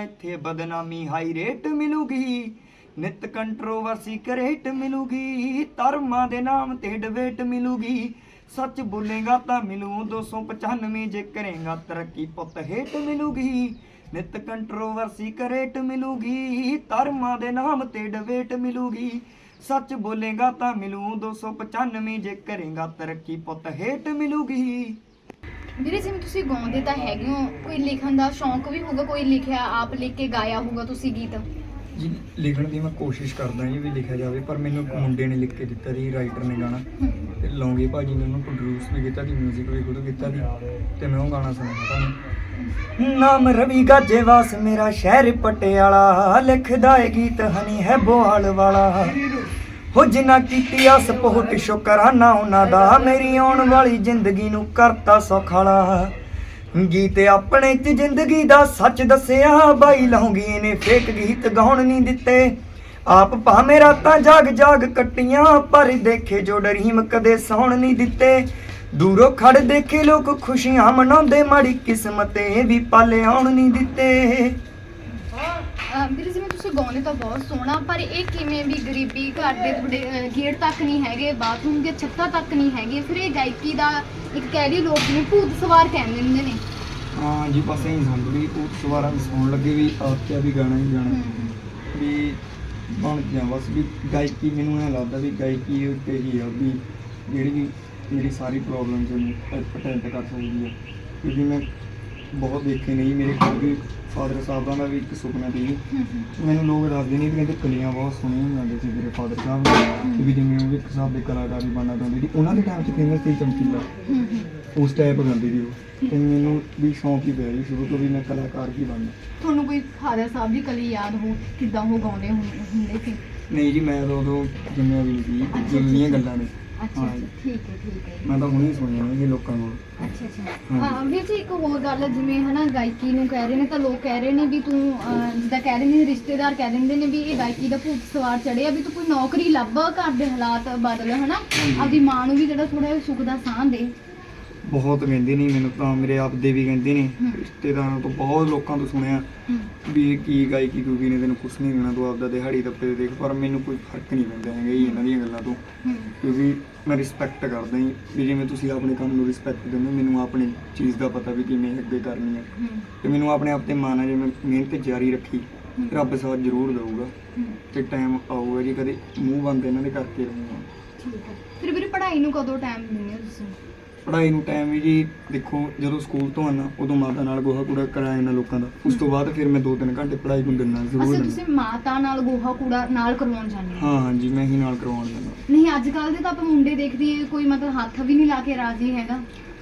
ਇੱਥੇ ਬਦਨਾਮੀ ਹਾਈ ਰੇਟ ਮਿਲੂਗੀ। ਨਿਤ ਕੰਟਰੋਵਰਸੀ ਕਰੇਟ ਮਿਲੂਗੀ, ਧਰਮਾਂ ਦੇ ਨਾਮ ਤੇ ਡਿਬੇਟ ਮਿਲੂਗੀ। ਸੱਚ ਬੋਲੇਗਾ ਤਾਂ ਮਿਲੂ 295 ਜੇ ਕਰੇਗਾ ਤਰੱਕੀ ਪੁੱਤ ਹੇਟ ਮਿਲੂਗੀ। ਨਿਤ ਕੰਟਰੋਵਰਸੀ ਕਰੇਟ ਮਿਲੂਗੀ, ਧਰਮਾਂ ਦੇ ਨਾਮ ਤੇ ਡਿਬੇਟ ਮਿਲੂਗੀ। ਸੱਚ ਬੋਲੇਗਾ ਤਾਂ ਮਿਲੂ 295 ਜੇ ਕਰੇਗਾ ਤਰੱਕੀ ਪੁੱਤ ਹੇਟ ਮਿਲੂਗੀ। ਵੀਰੇ, ਜਿਵੇਂ ਤੁਸੀਂ ਗਾਉਂਦੇ ਤਾਂ ਹੈਗੇ ਹੋ, ਕੋਈ ਲਿਖਣ ਦਾ ਸ਼ੌਂਕ ਵੀ ਹੋਊਗਾ, ਕੋਈ ਲਿਖਿਆ, ਆਪ ਲਿਖ ਕੇ ਗਾਇਆ ਹੋਊਗਾ ਤੁਸੀਂ ਗੀਤ? ਜੀ, ਲਿਖਣ ਦੀ ਮੈਂ ਕੋਸ਼ਿਸ਼ ਕਰਦਾ ਜੀ ਵੀ ਲਿਖਿਆ ਜਾਵੇ, ਪਰ ਮੈਨੂੰ ਇੱਕ ਮੁੰਡੇ ਨੇ ਲਿਖ ਕੇ ਦਿੱਤਾ ਜੀ ਰਾਈਟਰ ਨੇ ਗਾਣਾ। ਤੇ ਲੌਂਗੇ ਭਾਜੀ ਨੇ ਉਹਨੂੰ ਪ੍ਰੋਡਿਊਸ ਵੀ ਕੀਤਾ ਦੀ 뮤직 ਵੀ ਖੁਦ ਕੀਤਾ ਦੀ ਤੇ ਮੈਂ ਉਹ ਗਾਣਾ ਸੁਣਾਉਂਦਾ ਤੁਹਾਨੂੰ। ਨਾਮ ਰਵੀ ਗਾਜੇਵਾਸ, ਮੇਰਾ ਸ਼ਹਿਰ ਪਟਿਆਲਾ, ਲਿਖਦਾ ਏ ਗੀਤ ਹਨੀ ਹੈ ਬੋਹਾਲ ਵਾਲਾ। ਹੋ ਜਿਨ੍ਹਾਂ ਕੀਤੀ ਆ ਸਪੋਰਟ ਸ਼ੁਕਰਾਨਾ ਉਹਨਾਂ ਦਾ, ਮੇਰੀ ਆਉਣ ਵਾਲੀ ਜ਼ਿੰਦਗੀ ਨੂੰ ਕਰਤਾ ਸੌਖਾਲਾ। ਗੀਤ ਆਪਣੇ ਚ ਜ਼ਿੰਦਗੀ ਦਾ ਸੱਚ ਦੱਸਿਆ। ਬਾਈ ਲਹੂੰਗੀ ਇਹਨੇ ਫੇਕ ਗੀਤ ਗਾਉਣ ਨਹੀਂ ਦਿੱਤੇ। ਆਪ ਭਾਵੇਂ ਰਾਤਾਂ ਜਾਗ ਜਾਗ ਕੱਟੀਆਂ, ਪਰ ਦੇਖੇ ਜੋ ਡਰੀਮ ਕਦੇ ਸੌਣ ਨਹੀਂ ਦਿੱਤੇ। ਦੂਰੋਂ ਖੜ ਦੇਖੇ ਲੋਕ ਖੁਸ਼ੀਆਂ ਮਨਾਉਂਦੇ, ਮਾੜੀ ਕਿਸਮਤ ਇਹ ਵੀ ਪਾਲੇ ਆਉਣ ਨਹੀਂ ਦਿੱਤੇ। ਵੀਰੇ ਜਿਵੇਂ ਤੁਸੀਂ ਗਾਉਂਦੇ ਤਾਂ ਬਹੁਤ ਸੋਹਣਾ ਪਰ ਇਹ ਕਿਵੇਂ ਵੀ ਗਰੀਬੀ ਘਰ ਦੇ ਅਹ, ਗੇਟ ਤੱਕ ਨਹੀਂ ਹੈਗੇ ਬਾਥਰੂਮ ਦੇ ਛੱਤਾਂ ਤੱਕ ਨਹੀਂ ਹੈਗੇ ਫਿਰ ਇਹ ਗਾਇਕੀ ਦਾ ਇੱਕ ਕਹਿ ਲਈ ਲੋਕ ਜਿਵੇਂ ਭੂਤ ਸਵਾਰ ਕਹਿੰਦੇ ਹੁੰਦੇ ਨੇ। ਹਾਂ ਜੀ ਬਸ ਇਹੀ ਸਮਝ ਵੀ ਉਹ ਸਵਾਰਾਂ ਨੂੰ ਸੁਣਨ ਲੱਗੇ ਵੀ ਆਪ ਕਿਆ ਵੀ ਗਾਣਾ ਹੀ ਗਾਣਾ। ਵੀ ਬਣ ਗਿਆ ਬਸ ਵੀ ਗਾਇਕੀ ਮੈਨੂੰ ਐ ਲੱਗਦਾ ਵੀ ਗਾਇਕੀ ਉੱਤੇ ਹੀ ਆ ਵੀ ਜਿਹੜੀ ਵੀ ਮੇਰੀ ਸਾਰੀ ਪ੍ਰੋਬਲਮਸ ਨੂੰ ਅਟੈਂਡ ਕਰ ਸਕਦੀ ਹੈ ਕਿਉਂਕਿ ਮੈਂ ਬਹੁਤ ਦੇਖੇ ਨਹੀਂ ਮੇਰੇ ਖੁਦ ਵੀ ਫਾਦਰ ਸਾਹਿਬਾਂ ਦਾ ਵੀ ਇੱਕ ਸੁਪਨਾ ਸੀ ਮੈਨੂੰ ਲੋਕ ਦੱਸਦੇ ਨਹੀਂ ਕਿ ਕਹਿੰਦੇ ਕਲੀਆਂ ਬਹੁਤ ਸੋਹਣੀਆਂ ਹੁੰਦੀਆਂ ਸੀ ਮੇਰੇ ਫਾਦਰ ਸਾਹਿਬ ਨੇ। ਵੀ ਜਿਵੇਂ ਉਹ ਵੀ ਇੱਕ ਹਿਸਾਬ ਦੇ ਕਲਾਕਾਰ ਹੀ ਬਣਨਾ ਚਾਹੁੰਦੇ ਸੀ। ਉਹਨਾਂ ਦੇ ਟਾਈਮ 'ਚ ਫੇਮਸ ਸੀ ਚਮਕੀਲਾ। ਉਸ ਟਾਈਪ ਗਾਉਂਦੀ ਸੀ ਉਹ। ਤੇ ਮੈਨੂੰ ਵੀ ਸ਼ੌਂਕ ਹੀ ਪਿਆ ਜੀ ਸ਼ੁਰੂ ਤੋਂ ਵੀ ਮੈਂ ਕਲਾਕਾਰ ਹੀ ਬਣਨਾ। ਤੁਹਾਨੂੰ ਕੋਈ ਫਾਦਰ ਸਾਹਿਬ ਦੀ ਕਲੀ ਯਾਦ ਹੋ? ਕਿੱਦਾਂ ਉਹ ਗਾਉਂਦੇ ਹੁੰਦੇ ਸੀ? ਨਹੀਂ ਜੀ ਮੈਂ ਤਾਂ ਉਦੋਂ ਜੰਮਿਆ ਵੀ ਸੀ ਜਿੰਨੀਆਂ ਗੱਲਾਂ ਨੇ। ਅੱਛਾ ਹਾਂ ਅੱਛਾ ਜੀ। ਠੀਕ ਹੈ ਠੀਕ ਹੈ ਮੈਂ ਤਾਂ ਹੁਣੇ ਹੀ ਸੁਣੀਆਂ ਨੇ ਇਹ ਲੋਕਾਂ ਕੋਲ ਅੱਛਾ ਅੱਛਾ। ਹਾਂ ਵੀਰ ਜੀ ਇੱਕ ਹੋਰ ਗੱਲ ਹੈ, ਜਿਵੇਂ ਹਨਾ ਗਾਇਕੀ ਨੂੰ ਕਹਿ ਰਹੇ ਨੇ ਤਾਂ ਲੋਕ ਕਹਿ ਰਹੇ ਨੇ ਵੀ ਤੂੰ ਅਹ, ਜਿੱਦਾਂ ਕਹਿ ਰਹੇ ਨੇ ਰਿਸ਼ਤੇਦਾਰ ਕਹਿ ਦਿੰਦੇ ਨੇ ਵੀ ਇਹ ਗਾਇਕੀ ਦਾ ਭੂਤ ਸਵਾਰ ਚੜਿਆ ਵੀ ਤੂੰ ਕੋਈ ਨੌਕਰੀ ਲੱਭ ਘਰ ਦੇ ਹਾਲਾਤ ਬਦਲ ਹਨਾ। ਆਪਦੀ ਮਾਂ ਨੂੰ ਵੀ ਜਿਹੜਾ ਥੋੜਾ ਸੁੱਖ ਦਾ ਸਾਹ ਦੇ ਬਹੁਤ ਕਹਿੰਦੇ ਨੇ ਮੈਨੂੰ ਤਾਂ ਮੇਰੇ ਆਪਦੇ ਵੀ ਕਹਿੰਦੇ ਨੇ। ਰਿਸ਼ਤੇਦਾਰਾਂ ਤੋਂ ਬਹੁਤ ਲੋਕਾਂ ਤੋਂ ਸੁਣਿਆ ਵੀ ਇਹ ਕੀ ਗਾਇਕੀ ਕਿਉਂਕਿ ਨੇ ਤੈਨੂੰ ਕੁਛ ਨਹੀਂ ਦੇਣਾ ਤੂੰ ਆਪਦਾ ਦਿਹਾੜੀ ਦੱਪੇ ਤੇ ਦੇਖ ਪਰ ਮੈਨੂੰ ਕੋਈ ਫ਼ਰਕ ਨਹੀਂ ਪੈਂਦਾ ਹੈਗਾ ਜੀ ਇਹਨਾਂ ਦੀਆਂ ਗੱਲਾਂ ਤੋਂ। ਕਿਉਂਕਿ ਮੈਂ ਰਿਸਪੈਕਟ ਕਰਦਾ ਜੀ ਵੀ ਜਿਵੇਂ ਤੁਸੀਂ ਆਪਣੇ ਕੰਮ ਨੂੰ ਰਿਸਪੈਕਟ ਦਿੰਦੇ ਹੋ ਮੈਨੂੰ ਆਪਣੀ ਚੀਜ਼ ਦਾ ਪਤਾ ਵੀ ਕਿਵੇਂ ਅੱਗੇ ਕਰਨੀ ਹੈ। ਤੇ ਮੈਨੂੰ ਆਪਣੇ ਆਪ ਤੇ ਮਾਣ ਹੈ ਜੇ ਮੈਂ ਮਿਹਨਤ ਜਾਰੀ ਰੱਖੀ। ਰੱਬ ਸਾਥ ਜ਼ਰੂਰ ਦੇਊਗਾ। ਤੇ ਟਾਈਮ ਆਊਗਾ ਜੀ ਕਦੇ ਮੂੰਹ ਬੰਦ ਇਹਨਾਂ ਦੇ ਕਰਕੇ ਰਹੂੰਗਾ। ਠੀਕ ਹੈ। ਫਿਰ ਵੀਰੇ ਪੜ੍ਹਾਈ ਨੂੰ ਕਦੋਂ ਟਾਈਮ ਦਿੰਦੇ ਹੋ ਤੁਸੀਂ? ਪੜ੍ਹਾਈ ਨੂੰ ਟਾਈਮ ਵੀ ਜੀ ਦੇਖੋ ਜਦੋਂ ਸਕੂਲ ਤੋਂ ਆਣਾ ਉਦੋਂ ਮਾਤਾ ਨਾਲ ਗੋਹਾ ਕੂੜਾ ਕਰਾਇਆ ਨਾ ਲੋਕਾਂ ਦਾ। ਉਸ ਤੋਂ ਬਾਅਦ ਫਿਰ ਮੈਂ 2-3 ਘੰਟੇ ਪੜ੍ਹਾਈ ਨੂੰ ਦਿੰਦਾ ਜ਼ਰੂਰ ਅੱਛਾ ਦਿੰਦਾ। ਤੁਸੀਂ ਮਾਤਾ ਨਾਲ ਗੋਹਾ ਕੂੜਾ ਨਾਲ ਕਰਵਾਉਣ ਜਾਂਦੇ ਹੋ? ਹਾਂ ਹਾਂ ਜੀ ਮੈਂ ਹੀ ਨਾਲ ਕਰਵਾਉਣ ਜਾਂਦਾ। ਨਹੀਂ ਅੱਜ ਕੱਲ ਦੇ ਤਾਂ ਆਪਾਂ ਮੁੰਡੇ ਦੇਖਦੀ ਕੋਈ ਮਤਲਬ ਹੱਥ ਵੀ ਨਹੀਂ ਲਾ ਕੇ ਰਾਜੀ ਹੈਗਾ।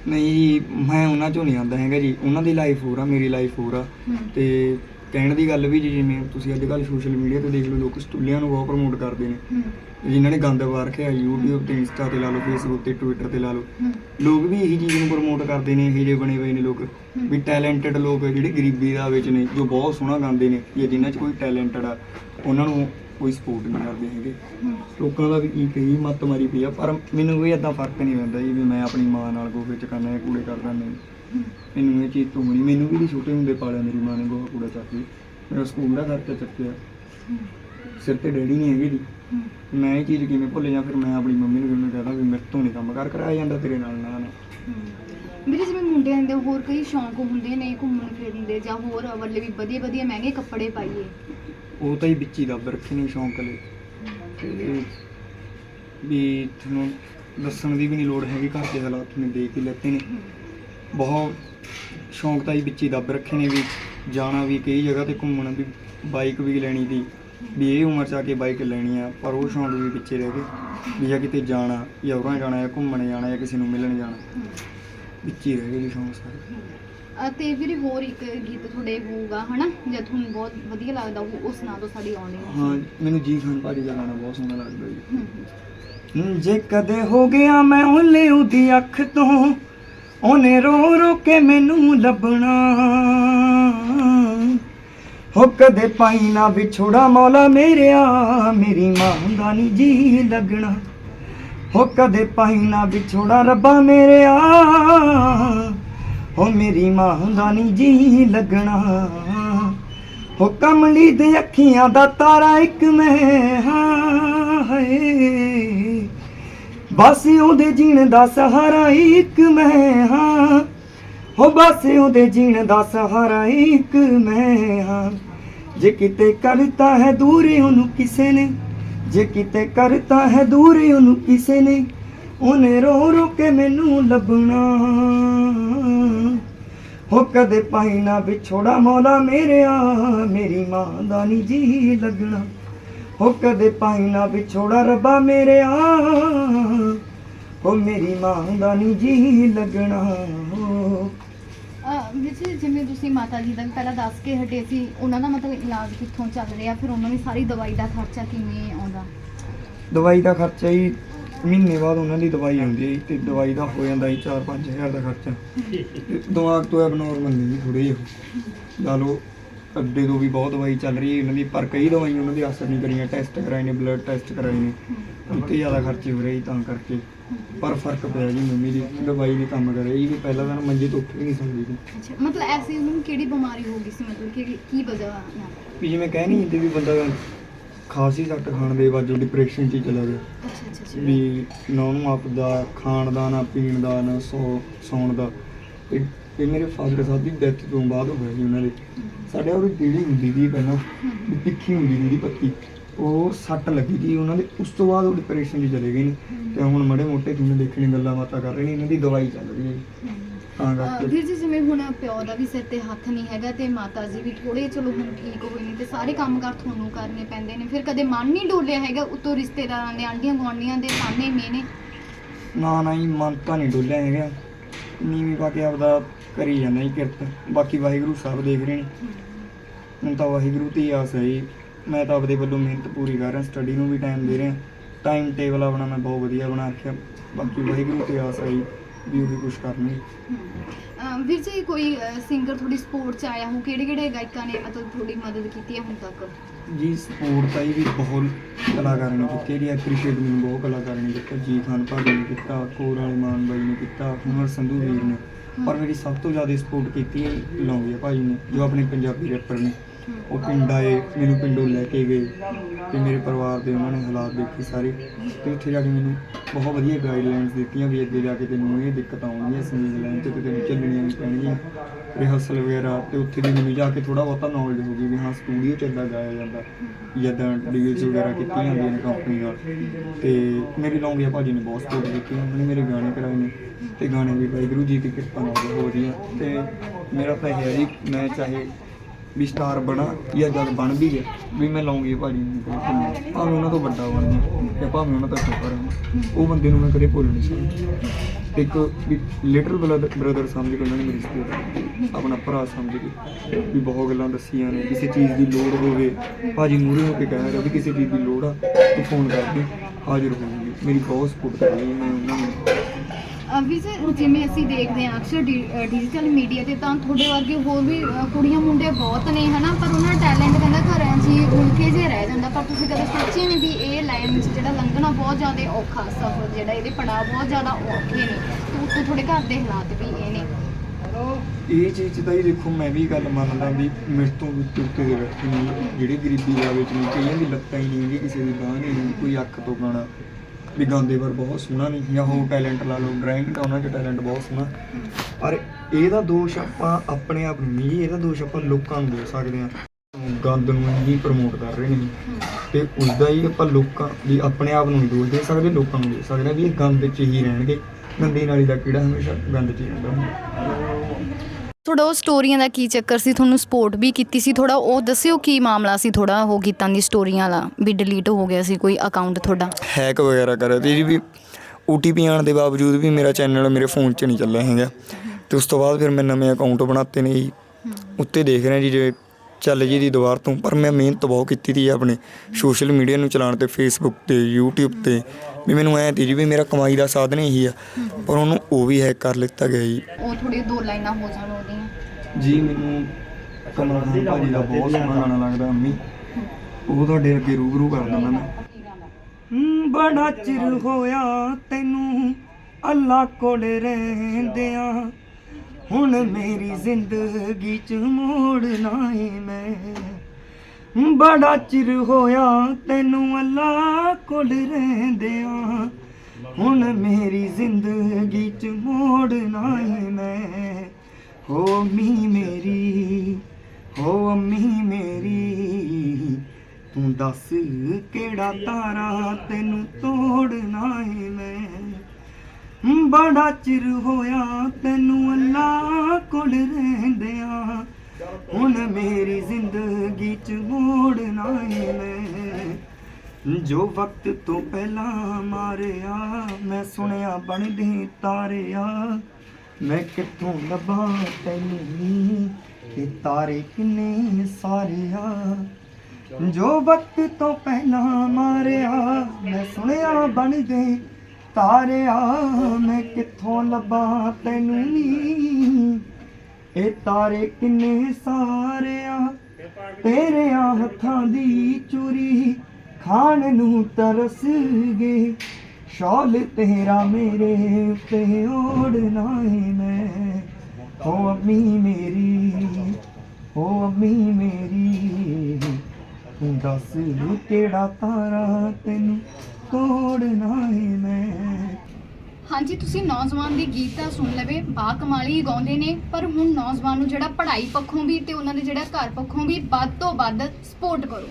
ਨਹੀਂ ਜੀ ਮੈਂ ਉਹਨਾਂ ਚੋਂ ਨਹੀਂ ਆਉਂਦਾ ਹੈਗਾ ਜੀ। ਉਹਨਾਂ ਦੀ ਲਾਈਫ ਹੋਰ ਆ ਮੇਰੀ ਲਾਈਫ ਹੋਰ ਆ। ਹੂੰ। ਤੇ ਕਹਿਣ ਦੀ ਗੱਲ ਵੀ ਜੀ ਜਿਵੇਂ ਤੁਸੀਂ ਅੱਜ ਕੱਲ੍ਹ ਸੋਸ਼ਲ ਮੀਡੀਆ ਤੇ ਦੇਖ ਲਓ ਲੋਕ ਸਟੂਲੀਆਂ ਨੂੰ ਬਹੁਤ ਪ੍ਰਮੋਟ ਕਰਦੇ ਨੇ। ਹੂੰ। ਜਿਨ੍ਹਾਂ ਨੇ ਗੰਦ ਪਾ ਰੱਖਿਆ YouTube ਤੇ ਇੰਸਟਾ ਤੇ ਲਾ ਲਓ Facebook ਤੇ Twitter ਤੇ ਲਾ ਲਓ। ਹੂੰ। ਲੋਕ ਵੀ ਇਹੀ ਚੀਜ਼ ਨੂੰ ਪ੍ਰਮੋਟ ਕਰਦੇ ਨੇ ਇਹ ਜਿਹੇ ਬਣੇ ਹੋਏ ਨੇ ਲੋਕ। ਵੀ ਟੈਲੈਂਟਡ ਲੋਕ ਜਿਹੜੇ ਗਰੀਬੀ ਦਾ ਵਿੱਚ ਨੇ ਜੋ ਬਹੁਤ ਸੋਹਣਾ ਗਾਉਂਦੇ ਨੇ ਜਾਂ ਜਿਨ੍ਹਾਂ 'ਚ ਕੋਈ ਟੈਲੈਂਟਡ ਆ ਉਹਨਾਂ ਨੂੰ ਕੋਈ ਸਪੋਰਟ ਨਹੀਂ ਕਰਦੇ ਹੈਗੇ। ਹੂੰ। ਲੋਕਾਂ ਦਾ ਵੀ ਕੀ ਕਹੀ ਮੱਤ ਮਾਰੀ ਪਈ ਆ ਪਰ ਮੈਨੂੰ ਕੋਈ ਏਦਾਂ ਫ਼ਰਕ ਨਹੀਂ ਪੈਂਦਾ ਜੀ ਵੀ ਮੈਂ ਆਪਣੀ ਮਾਂ ਨਾਲ ਗੋਹੇ ਚਕਾਨਾ ਜਾਂ ਕੂੜੇ ਕਰਦਾ ਨਹੀਂ। ਹੂੰ ਮੈਨੂੰ ਇਹ ਚੀਜ਼ ਤੋਂ ਹੋਣੀ ਮੈਨੂੰ ਵੀ ਨਹੀਂ ਛੋਟੇ ਹੁੰਦੇ ਪਾਲਿਆ ਮੇਰੀ ਮਾਂ ਨੇ ਗੋਹਾ ਕੂੜਾ ਚੱਕ ਕੇ। ਮੇਰਾ ਸਕੂਲ ਦਾ ਖਰਚਾ ਚੱਕਿਆ। ਸਿਰ ਤੇ ਡੈਡੀ ਨਹੀਂ ਹੈਗੇ ਹੂੰ ਮੈਂ ਇਹ ਚੀਜ਼ ਕਿਵੇਂ ਭੁੱਲ ਜਾਂ ਫਿਰ ਮੈਂ ਆਪਣੀ ਮੰਮੀ ਨੂੰ ਕਿਵੇਂ ਕਹਦਾ ਵੀ ਮੇਰੇ ਤੋਂ ਨਹੀਂ ਕੰਮ ਕਰ ਕਰਾਇਆ ਜਾਂਦਾ ਤੇਰੇ ਨਾਲ ਨਾ ਨਾ। ਵੀਰੇ ਜਿਵੇਂ ਮੁੰਡਿਆਂ ਦੇ ਹੋਰ ਕਈ ਸ਼ੌਂਕ ਹੁੰਦੇ ਨੇ ਘੁੰਮਣ ਫਿਰਨ ਦੇ ਜਾਂ ਹੋਰ ਵੱਲੇ ਵੀ ਵਧੀਆ ਵਧੀਆ ਮਹਿੰਗੇ ਕੱਪੜੇ ਪਾਈਏ। ਉਹ ਤਾਂ ਹੀ ਵਿੱਚ ਹੀ ਦੱਬ ਰੱਖੇ ਨੇ ਸ਼ੌਂਕ ਲਈ ਤੇ ਵੀ ਤੁਹਾਨੂੰ ਦੱਸਣ ਦੀ ਵੀ ਨਹੀਂ ਲੋੜ ਹੈਗੀ ਘਰ ਦੇ ਹਾਲਾਤ ਨੇ ਦੇਖ ਹੀ ਲੈਤੇ ਨੇ। ਬਹੁਤ ਸ਼ੌਂਕ ਤਾਂ ਹੀ ਵਿੱਚ ਹੀ ਦੱਬ ਰੱਖੇ ਨੇ ਵੀ ਜਾਣਾ ਵੀ ਕਈ ਜਗ੍ਹਾ ਤੇ ਘੁੰਮਣ ਵੀ ਬਾਈਕ ਵੀ ਲੈਣੀ ਦੀ ਵੀ ਇਹ ਉਮਰ ਚ ਆ ਕੇ ਬਾਈਕ ਲੈਣੀ ਆ ਪਰ ਉਹ ਸ਼ੌਂਕ ਵੀ ਪਿੱਛੇ ਰਹਿ ਗਏ ਵੀ ਜਾਂ ਕਿਤੇ ਜਾਣਾ ਜਾਂ ਉਰਾਂ ਜਾਣਾ ਜਾਂ ਘੁੰਮਣ ਜਾਣਾ ਜਾਂ ਕਿਸੇ ਨੂੰ ਮਿਲਣ ਜਾਣਾ ਵਿੱਚ ਹੀ ਰਹਿ ਗਏ ਜੀ ਸ਼ੌਂਕ ਸਾਰੇ। ਅਹ ਤੇ ਵੀਰੇ ਹੋਰ ਇੱਕ ਗੀਤ ਤੁਹਾਡੇ ਹੋਊਗਾ ਹਨਾ? ਜਾਂ ਤੁਹਾਨੂੰ ਬਹੁਤ ਵਧੀਆ ਲੱਗਦਾ ਉਹ ਉਹ ਸੁਣਾ ਦਿਓ ਸਾਡੀ ਆਉਣੀ ਹਾਂ ਮੈਨੂੰ ਜੀ ਖਾਨ ਭਾਜੀ ਦਾ ਗਾਣਾ ਬਹੁਤ ਸੋਹਣਾ ਲੱਗਦਾ ਜੀ। ਜੇ ਕਦੇ ਹੋ ਗਿਆ ਮੈਂ ਉਹਲੇ ਉਹਦੀ ਅੱਖ ਤੋਂ ਉਹਨੇ ਰੋ ਰੋ ਕੇ ਮੈਨੂੰ ਲੱਭਣਾ। ਹੋ ਕਦੇ ਪਾਈ ਨਾ ਵਿਛੋੜਾ ਮੌਲਾ ਮੇਰਿਆ, ਮੇਰੀ ਮਾਂ ਦਾ ਨੀ ਜੀ ਲੱਗਣਾ। ਹੋ ਕਦੇ ਪਾਈ ਨਾ ਵਿਛੋੜਾ ਰੱਬਾ ਮੇਰਿਆ ਹੋ ਮੇਰੀ ਮਾਂ ਦਾ ਨੀ ਜੀ ਲੱਗਣਾ। ਹੋ ਕਮਲੀ ਦੇ ਅੱਖੀਆਂ ਦਾ ਤਾਰਾ ਇੱਕ ਮੈਂ ਹਾਂ ਹਾਏ। ਬਸ ਉਹਦੇ ਜੀਣ ਦਾ ਸਹਾਰਾ ਇੱਕ ਮੈਂ ਹਾਂ। ਹੋ ਬਸ ਉਹਦੇ ਜੀਣ ਦਾ ਸਹਾਰਾ ਇੱਕ ਮੈਂ ਹਾਂ। ਜੇ ਕਿਤੇ ਕਰਤਾ ਹੈ ਦੂਰ ਉਹਨੂੰ ਕਿਸੇ ਨੇ, ਜੇ ਕਿਤੇ ਕਰਤਾ ਹੈ ਦੂਰ ਉਹਨੂੰ ਕਿਸੇ ਨੇ, ਉਹਨੇ ਰੋ ਰੋ ਕੇ ਮੈਨੂੰ ਲੱਭਣਾ। ਹੋ ਕਦੇ ਪਾਈ ਨਾ ਵਿਛੋੜਾ ਮੌਲਾ ਮੇਰਿਆ, ਮੇਰੀ ਮਾਂ ਦਾ ਨੀ ਜੀ ਲੱਗਣਾ। ਹੋ ਕਦੇ ਪਾਈ ਨਾ ਵਿਛੋੜਾ ਰੱਬਾ ਮੇਰਿਆ ਹੋ ਮੇਰੀ ਮਾਂ ਦਾ ਨੀ ਜੀ ਲੱਗਣਾ। ਵੀਰੇ ਜਿਵੇਂ ਤੁਸੀਂ ਮਾਤਾ ਜੀ ਦਾ ਵੀ ਪਹਿਲਾਂ ਦੱਸ ਕੇ ਹਟੇ ਸੀ ਉਹਨਾਂ ਦਾ ਮਤਲਬ ਇਲਾਜ ਕਿੱਥੋਂ ਚੱਲ ਰਿਹਾ ਫਿਰ ਉਹਨਾਂ ਦੀ ਸਾਰੀ ਦਵਾਈ ਦਾ ਖਰਚਾ ਕਿਵੇਂ ਆਉਂਦਾ? ਦਵਾਈ ਦਾ ਖਰਚਾ ਹੀ ਮਹੀਨੇ ਬਾਅਦ ਉਹਨਾਂ ਦੀ ਦਵਾਈ ਆਉਂਦੀ ਹੈ ਜੀ ਤੇ ਦਵਾਈ ਦਾ ਹੋ ਜਾਂਦਾ ਜੀ 4-5000 ਦਾ ਖਰਚਾ। ਦਿਮਾਗ ਤੋਂ ਐਬਨੋਰਮਲ ਨਹੀਂ ਥੋੜੇ ਜਿਹੇ। ਲਾ ਲਓ ਅੱਡੇ ਤੋਂ ਵੀ ਬਹੁਤ ਦਵਾਈ ਚੱਲ ਰਹੀ ਹੈ ਉਹਨਾਂ ਦੀ ਪਰ ਕਈ ਦਵਾਈਆਂ ਉਹਨਾਂ ਦੇ ਅਸਰ ਨਹੀਂ ਕਰੀਆਂ ਟੈਸਟ ਕਰਾਏ ਨੇ ਬਲੱਡ ਟੈਸਟ ਕਰਾਏ ਨੇ। ਉੱਤੇ ਜ਼ਿਆਦਾ ਖਰਚੇ ਹੋ ਰਹੇ ਤਾਂ ਕਰਕੇ। ਪਰ ਫ਼ਰਕ ਪਿਆ ਜੀ ਮੰਮੀ ਦੀ ਦਵਾਈ ਵੀ ਕੰਮ ਕਰ। ਰਹੀ ਜੀ ਪਹਿਲਾਂ ਤਾਂ ਮੰਜੇ ਤੋਂ ਉੱਠ ਵੀ ਨਹੀਂ ਸਕਦੀ ਸੀ। ਅੱਛਾ ਮਤਲਬ ਐਸੀ ਉਹਨਾਂ ਨੂੰ ਕਿਹੜੀ ਬਿਮਾਰੀ ਹੋ ਗਈ ਸੀ? ਮਤਲਬ ਕਿ ਕੀ ਵਜ੍ਹਾ ਨਾਲ? ਵੀ ਜਿਵੇਂ ਕਹਿ ਨਹੀਂ ਹੁੰਦੇ ਵੀ ਬੰਦਾ ਖਾਸੀ ਸੱਟ ਖਾਣ ਦੇ ਬਾਅਦ ਡਿਪਰੈਸ਼ਨ 'ਚ ਹੀ ਚਲਾ ਗਿਆ। ਅੱਛਾ ਅੱਛਾ ਅੱਛਾ। ਵੀ ਨਾ ਉਹਨੂੰ ਆਪਦਾ ਖਾਣ ਦਾ ਨਾ ਪੀਣ ਦਾ ਨਾ ਸੌ ਸੌਣ ਦਾ। ਇਹ ਇਹ ਮੇਰੇ ਫਾਦਰ ਸਾਹਿਬ ਦੀ ਡੈਥ ਤੋਂ ਬਾਅਦ ਹੋਇਆ ਜੀ ਉਹਨਾਂ ਦੇ। ਸਾਡੇ ਉਹ ਜਿਹੜੀ ਹੁੰਦੀ ਸੀ ਪਹਿਲਾਂ ਵੀ ਤਿੱਖੀ ਹੁੰਦੀ ਸੀ ਦੀ ਪੱਤੀ। ਉਹ ਸੱਟ ਲੱਗੀ ਸੀ ਉਹਨਾਂ ਦੇ। ਉਸ ਤੋਂ ਬਾਅਦ ਉਹ ਡਿਪਰੈਸ਼ਨ 'ਚ ਚਲੇ ਗਏ ਨੇ। ਤੇ ਹੁਣ ਮੜੇ ਮੋਟੇ ਤੁਹਾਨੂੰ ਦੇਖਣੇ ਗੱਲਾਂ ਬਾਤਾਂ ਕਰ ਰਹੇ ਨੇ ਇਹਨਾਂ ਦੀ ਦਵਾਈ ਚੱਲ ਰਹੀ ਹੈ। ਤਾਂ ਅਹ ਕਰਕੇ। ਵੀਰ ਜੀ ਜਿਵੇਂ ਹੁਣ ਪਿਓ ਦਾ ਵੀ ਸਿਰ ਤੇ ਹੱਥ ਨਹੀਂ ਹੈਗਾ ਤੇ ਮਾਤਾ ਜੀ ਵੀ ਥੋੜੇ ਚਲੋ ਹੁਣ ਠੀਕ ਹੋਏ ਨੇ ਤੇ ਸਾਰੇ ਕੰਮਕਾਰ ਤੁਹਾਨੂੰ ਕਰਨੇ ਪੈਂਦੇ ਨੇ। ਫਿਰ ਕਦੇ ਮਨ ਨਹੀਂ ਡੋਲਿਆ ਹੈਗਾ ਉਤੋਂ ਰਿਸ਼ਤੇਦਾਰਾਂ ਦੇ ਆਂਢੀਆਂ ਗੁਆਂਢੀਆਂ ਦੇ ਸਾਹਮਣੇ ਮੇਨੇ? ਨਾ ਨਾ ਹੀ ਮਨ ਤਾਂ ਨਹੀਂ ਡੋਲਿਆ ਹੈਗਾ। ਨੀਵੀਂ ਪਾ ਕੇ ਆਪਦਾ ਕਰੀ ਜਾਂਦਾ ਹੀ ਕਿਰਤ। ਬਾਕੀ ਵਾਹਿਗੁਰੂ ਸਾਹਿਬ ਦੇਖ ਰਹੇ ਨੇ। ਮੈਨੂੰ ਤਾਂ ਵਾਹਿਗੁਰੂ ਤੇ ਹੀ ਆਸ ਹੈ ਜੀ। ਮੈਂ ਤਾਂ ਆਪਦੇ ਵੱਲੋਂ ਮਿਹਨਤ ਪੂਰੀ ਕਰ ਰਿਹਾ ਸਟੱਡੀ ਨੂੰ ਵੀ ਟਾਈਮ ਦੇ ਰਿਹਾ। ਟਾਈਮ ਟੇਬਲ ਆਪਣਾ ਮੈਂ ਬਹੁਤ ਵਧੀਆ ਬਣਾ ਰੱਖਿਆ। ਬਾਕੀ ਵਾਹਿਗੁਰੂ ਤੇ ਆਸ ਹੈ ਜੀ ਵੀ ਉਹ ਵੀ ਕੁਝ ਕਰਨਗੇ। ਵੀਰ ਜੀ ਕੋਈ ਸਿੰਗਰ ਤੁਹਾਡੀ ਸਪੋਰਟ ਚ ਆਇਆ ਹੋ ਕਿਹੜੇ ਕਿਹੜੇ ਗਾਇਕਾਂ ਨੇ ਮਤਲਬ ਤੁਹਾਡੀ ਮਦਦ ਕੀਤੀ ਹੈ ਹੁਣ ਤੱਕ? ਜੀ ਸਪੋਰਟ ਤਾਂ ਜੀ ਵੀ ਬਹੁਤ ਕਲਾਕਾਰਾਂ ਨੇ ਕੀਤੀ ਜਿਹੜੀ ਐਪਰੀਸ਼ੀਏਟ ਮੈਨੂੰ ਬਹੁਤ ਕਲਾਕਾਰਾਂ ਨੇ ਕੀਤਾ। ਜੀ ਖਾਨ ਭਾਜੀ ਨੇ ਕੀਤਾ ਕੋਰ ਵਾਲੇ ਮਾਨ ਬਾਈ ਨੇ ਕੀਤਾ ਹੁਮਰ ਸੰਧੂ ਵੀਰ ਨੇ। ਪਰ ਮੇਰੀ ਸਭ ਤੋਂ ਜ਼ਿਆਦਾ ਸਪੋਰਟ ਕੀਤੀ ਹੈ ਲੌਂਗੀਆ ਭਾਜੀ ਨੇ, ਜੋ ਆਪਣੇ ਪੰਜਾਬੀ ਰੈਪਰ ਨੇ। ਉਹ ਪਿੰਡ ਆਏ, ਮੈਨੂੰ ਪਿੰਡੋਂ ਲੈ ਕੇ ਗਏ ਤੇ ਮੇਰੇ ਪਰਿਵਾਰ ਦੇ ਉਹਨਾਂ ਨੇ ਹਾਲਾਤ ਦੇਖੇ ਸਾਰੇ ਤੇ ਉੱਥੇ ਜਾ ਕੇ ਮੈਨੂੰ ਬਹੁਤ ਵਧੀਆ ਗਾਈਡਲਾਈਨਸ ਦਿੱਤੀਆਂ ਵੀ ਅੱਗੇ ਜਾ ਕੇ ਤੈਨੂੰ ਇਹ ਦਿੱਕਤ ਆਉਣੀ ਹੈ ਸੰਗੀਤ ਲਾਈਨ 'ਚ ਤੇ ਤੈਨੂੰ ਚੱਲਣੀਆਂ ਨਹੀਂ ਪੈਣਗੀਆਂ ਰਿਹਰਸਲ ਵਗੈਰਾ ਤੇ ਉੱਥੇ ਦੀ ਮੈਨੂੰ ਜਾ ਕੇ ਥੋੜਾ ਬਹੁਤਾ ਨੌਲੇਜ ਹੋ ਗਈ ਵੀ ਹਾਂ ਸਟੂਡੀਓ 'ਚ ਇੱਦਾਂ ਗਾਇਆ ਜਾਂਦਾ, ਜਿੱਦਾਂ ਡੀਲਸ ਵਗੈਰਾ ਕੀਤੀਆਂ ਜਾਂਦੀਆਂ ਨੇ ਕੰਪਨੀ ਨਾਲ ਤੇ ਮੇਰੀ ਲੌਂਗੀਆ ਭਾਜੀ ਨੇ ਬਹੁਤ ਸਪੋਰਟ ਕੀਤੀ ਉਹਨਾਂ ਨੇ ਮੇਰੇ ਗਾਣੇ ਕਰਾਏ ਨੇ ਤੇ ਗਾਣੇ ਵੀ ਵਾਹਿਗੁਰੂ ਜੀ ਦੀ ਕਿਰਪਾ ਨਾਲ ਹੋ ਵਧੀਆ ਤੇ ਮੇਰਾ ਤਾਂ ਇਹ ਹੈ ਜੀ ਮੈਂ ਚਾਹੇ ਵੀ ਸਟਾਰ ਬਣਾ ਜਾਂ ਜਦ ਬਣ ਵੀ ਗਿਆ, ਵੀ ਮੈਂ ਲਾਉਂਗੀ ਭਾਜੀ ਨੂੰ ਕੋਈ ਭੁੱਲ ਭਾਵੇਂ ਉਹਨਾਂ ਤੋਂ ਵੱਡਾ ਬਣ ਗਿਆ ਜਾਂ ਭਾਵੇਂ ਉਹਨਾਂ ਤੋਂ ਛੋਟਾ ਰਹਾਂ ਉਹ ਬੰਦੇ ਨੂੰ ਮੈਂ ਕਦੇ ਭੁੱਲ ਨਹੀਂ ਸਕਦਾ। ਇੱਕ ਵੀ ਲਿਟਲ ਬ੍ਰਦਰ ਸਮਝ ਕੇ ਉਹਨਾਂ ਨੇ ਮੇਰੀ ਸਪੋਰਟ ਆਪਣਾ ਭਰਾ ਸਮਝ ਕੇ ਵੀ ਬਹੁਤ ਗੱਲਾਂ ਦੱਸੀਆਂ ਨੇ, ਕਿਸੇ ਚੀਜ਼ ਦੀ ਲੋੜ ਹੋਵੇ, ਭਾਜੀ ਮੂਹਰੇ ਹੋ ਕੇ ਕਹਿ ਰਿਹਾ ਵੀ ਕਿਸੇ ਚੀਜ਼ ਦੀ ਲੋੜ ਆ, ਤੂੰ ਫੋਨ ਕਰ ਦੇ ਹਾਜ਼ਰ ਹੋਊਗੀ। ਮੇਰੀ ਬਹੁਤ ਸਪੋਰਟ ਕਰ ਰਹੀ ਮੈਂ ਉਹਨਾਂ ਨੂੰ। ਅਭੀ ਸਰ ਜਿਵੇਂ ਅਸੀਂ ਦੇਖਦੇ ਹਾਂ ਅਕਸਰ ਡਿਜੀਟਲ ਮੀਡੀਆ ਤੇ ਤਾਂ ਤੁਹਾਡੇ ਵਰਗੇ ਹੋਰ ਵੀ ਕੁੜੀਆਂ ਮੁੰਡੇ ਬਹੁਤ ਨੇ, ਹਨਾ? ਪਰ ਉਹਨਾਂ ਟੈਲੈਂਟ ਕਹਿੰਦਾ ਘਰਾਂ 'ਚ ਹੀ ਉਲਕੇ ਜੇ ਰਹਿ ਜਾਂਦਾ। ਪਰ ਤੁਸੀਂ ਕਦੇ ਸੋਚਿਆ ਨਹੀਂ ਵੀ ਇਹ ਲਾਈਨ 'ਚ ਜਿਹੜਾ ਲੰਘਣਾ ਬਹੁਤ ਜ਼ਿਆਦਾ ਔਖਾ ਸਫ਼ਰ ਜਿਹੜਾ, ਇਹਦੇ ਪੜਾਅ ਬਹੁਤ ਜ਼ਿਆਦਾ ਔਖੇ ਨੇ। ਤੇ ਉੱਤੋਂ ਤੁਹਾਡੇ ਘਰ ਦੇ ਹਾਲਾਤ ਵੀ ਇਹ ਨੇ। ਇਹ ਚੀਜ਼ ਤਾਂ ਹੀ ਦੇਖੋ, ਮੈਂ ਵੀ ਗੱਲ ਮੰਨਦਾ ਵੀ ਮੇਰੇ ਤੋਂ ਉੱਤੇ ਉੱਤੇ ਦੇ ਬੈਠੇ ਨੇ, ਜਿਹੜੀ ਗਰੀਬੀ ਦੇ ਵਿੱਚ ਨੇ, ਕਈਆਂ ਦੀ ਲੱਤਾਂ ਹੀ ਨਹੀਂ ਕਿਸੇ ਦੀ ਬਾਂਹ ਨਹੀਂ ਕੋਈ ਅੱਖ ਤੋਂ ਗਾਣਾ। ਵੀ ਗਾਉਂਦੇ ਵਾਰ ਬਹੁਤ ਸੋਹਣਾ ਨਹੀਂ ਜਾਂ ਹੋਰ ਟੈਲੈਂਟ ਲਾ ਲਓ ਡਰਾਇੰਗ ਦਾ ਉਹਨਾਂ 'ਚ ਟੈਲੈਂਟ ਬਹੁਤ ਸੋਹਣਾ। ਪਰ ਇਹਦਾ ਦੋਸ਼ ਆਪਾਂ ਆਪਣੇ ਆਪ ਨੂੰ ਨਹੀਂ, ਇਹਦਾ ਦੋਸ਼ ਆਪਾਂ ਲੋਕਾਂ ਨੂੰ ਦੇ ਸਕਦੇ ਹਾਂ। ਗੰਦ ਨੂੰ ਹੀ ਪ੍ਰਮੋਟ ਕਰ ਰਹੇ ਨੇ। ਤੇ ਉਸਦਾ ਹੀ ਆਪਾਂ ਲੋਕਾਂ, ਵੀ ਆਪਣੇ ਆਪ ਨੂੰ ਨਹੀਂ ਦੋਸ਼ ਦੇ ਸਕਦੇ, ਲੋਕਾਂ ਨੂੰ ਦੇ ਸਕਦੇ ਹਾਂ ਵੀ ਇਹ ਗੰਦ 'ਚ ਹੀ ਰਹਿਣਗੇ। ਗੰਦੀ ਨਾਲੀ ਦਾ ਕੀੜਾ ਹਮੇਸ਼ਾ ਗੰਦ 'ਚ ਹੀ ਰਹਿੰਦਾ ਹੁੰਦਾ। ਥੋੜਾ ਉਹ ਸਟੋਰੀਆਂ ਦਾ ਕੀ ਚੱਕਰ ਸੀ, ਤੁਹਾਨੂੰ ਸਪੋਰਟ ਵੀ ਕੀਤੀ ਸੀ ਥੋੜਾ ਉਹ ਦੱਸਿਓ ਕੀ ਮਾਮਲਾ ਸੀ ਥੋੜਾ ਉਹ ਗੀਤਾਂ ਦੀ ਸਟੋਰੀਆਂ ਵਾਲਾ ਵੀ ਡਿਲੀਟ ਹੋ ਗਿਆ ਸੀ, ਕੋਈ ਅਕਾਊਂਟ ਤੁਹਾਡਾ? ਹੈਕ ਵਗੈਰਾ ਕਰਿਆ ਤੇ ਜੀ ਵੀ OTP ਆਉਣ ਦੇ ਬਾਵਜੂਦ ਵੀ ਮੇਰਾ ਚੈਨਲ ਮੇਰੇ ਫੋਨ 'ਚ ਨਹੀਂ ਚੱਲਿਆ ਹੈਗਾ। ਤੇ ਉਸ ਤੋਂ ਬਾਅਦ ਫਿਰ ਮੈਂ ਨਵੇਂ ਅਕਾਊਂਟ ਬਣਾਤੇ ਨੇ ਜੀ। ਉੱਤੇ ਦੇਖ ਰਿਹਾ ਜੀ ਜੇ ਚੱਲ ਜੀ ਦੀ ਦੁਬਾਰ ਤੋਂ, ਪਰ ਮੈਂ ਮਿਹਨਤ ਬਹੁਤ ਕੀਤੀ ਤੀ ਆਪਣੇ ਸੋਸ਼ਲ ਮੀਡੀਆ ਨੂੰ ਚਲਾਉਣ ਤੇ ਫੇਸਬੁੱਕ ਤੇ, YouTube ਤੇ ਵੀ ਮੈਨੂੰ ਐਂ ਤੀ ਜੀ ਵੀ ਮੇਰਾ ਕਮਾਈ ਦਾ ਸਾਧਨ ਇਹੀ ਆ। ਪਰ ਉਹਨੂੰ ਉਹ ਵੀ ਹੈਕ ਕਰ ਲਿੱਤਾ ਗਿਆ ਜੀ। ਉਹ ਥੋੜੀ ਦੋ ਲਾਈਨਾਂ ਹੋ ਜਾਣ ਉਹਦੀਆਂ। ਜੀ ਮੈਨੂੰ ਕਮਲ ਖਾਨ ਭਾਜੀ ਦਾ ਬਹੁਤ ਸੋਹਣਾ ਗਾਣਾ ਲੱਗਦਾ ਅੰਮੀ ਉਹ ਤੁਹਾਡੇ ਅੱਗੇ ਰੂਬਰੂ ਕਰ ਦਿੰਦਾ ਮੈਂ। ਹੂੰ, ਬੜਾ ਚਿਰ ਹੋਇਆ ਤੈਨੂੰ ਅੱਲਾ ਕੋਲ ਰਹਿੰਦਿਆਂ। ਹੁਣ ਮੇਰੀ ਜ਼ਿੰਦਗੀ ਚ ਮੋੜਨਾ ਏ ਮੈਂ। ਬੜਾ ਚਿਰ ਹੋਇਆ ਤੈਨੂੰ ਅੱਲਾ ਕੋਲ ਰਹਿੰਦਿਆਂ। ਹੁਣ ਮੇਰੀ ਜ਼ਿੰਦਗੀ ਚ ਮੋੜਨਾ ਏ ਮੈਂ। ਹੋ ਮੀ ਮੇਰੀ, ਹੋ ਅੰਮੀ ਮੇਰੀ, ਤੂੰ ਦੱਸ ਕਿਹੜਾ ਤਾਰਾ ਤੈਨੂੰ ਤੋੜਨਾ ਏ ਮੈਂ। ਬੜਾ ਚਿਰ ਹੋਇਆ ਤੈਨੂੰ ਅੱਲਾ ਕੋਲ ਰਹਿੰਦਿਆਂ। ਹੁਣ ਮੇਰੀ ਜ਼ਿੰਦਗੀ ਚ ਮੋੜਨਾ ਏ ਮੈਂ ਜੋ ਵਕਤ ਤੋਂ ਪਹਿਲਾਂ ਮਾਰਿਆ, ਮੈਂ ਸੁਣਿਆ ਬਣਦੇ ਤਾਰਿਆ। ਮੈਂ ਕਿੱਥੋਂ ਲੱਭਾਂ ਤੈਨੂੰ ਇਹ ਤਾਰੇ ਕਿੰਨੇ ਸਾਰੇ ਆ ਜੋ ਵਕਤ ਤੋਂ ਪਹਿਲਾਂ ਮਾਰਿਆ, ਮੈਂ ਸੁਣਿਆ ਬਣਦੇ ਤਾਰਿਆ। ਮੈਂ ਕਿੱਥੋਂ ਲੱਭਾਂ ਤੈਨੂੰ ਨੀ ਇਹ ਤਾਰੇ ਕਿੰਨੇ ਸਾਰੇ ਆ ਤੇਰੇ ਹੱਥਾਂ ਦੀ ਚੂਰੀ ਖਾਣ ਨੂੰ ਤਰਸ ਗਏ ਸ਼ੌਲ ਤੇਰਾ ਮੇਰੇ ਉੱਤੇ ਓੜਨਾ ਏ ਮੈਂ। ਹੋ ਅੰਮੀ ਮੇਰੀ, ਹੋ ਅੰਮੀ ਮੇਰੀ, ਤੂੰ ਦੱਸ ਕਿਹੜਾ ਤਾਰਾ ਤੈਨੂੰ ਤੋੜਨਾ ਏ ਮੈਂ। ਹਾਂਜੀ, ਤੁਸੀਂ ਨੌਜਵਾਨ ਦੇ ਗੀਤ ਤਾਂ ਸੁਣ ਲਵੇ ਬਾ ਕਮਾਲੀ ਹੀ ਗਾਉਂਦੇ ਨੇ, ਪਰ ਹੁਣ ਨੌਜਵਾਨ ਨੂੰ ਜਿਹੜਾ ਪੜ੍ਹਾਈ ਪੱਖੋਂ ਵੀ ਤੇ ਉਹਨਾਂ ਦੇ ਜਿਹੜਾ ਘਰ ਪੱਖੋਂ ਵੀ ਵੱਧ ਤੋਂ ਵੱਧ ਸਪੋਰਟ ਕਰੋ।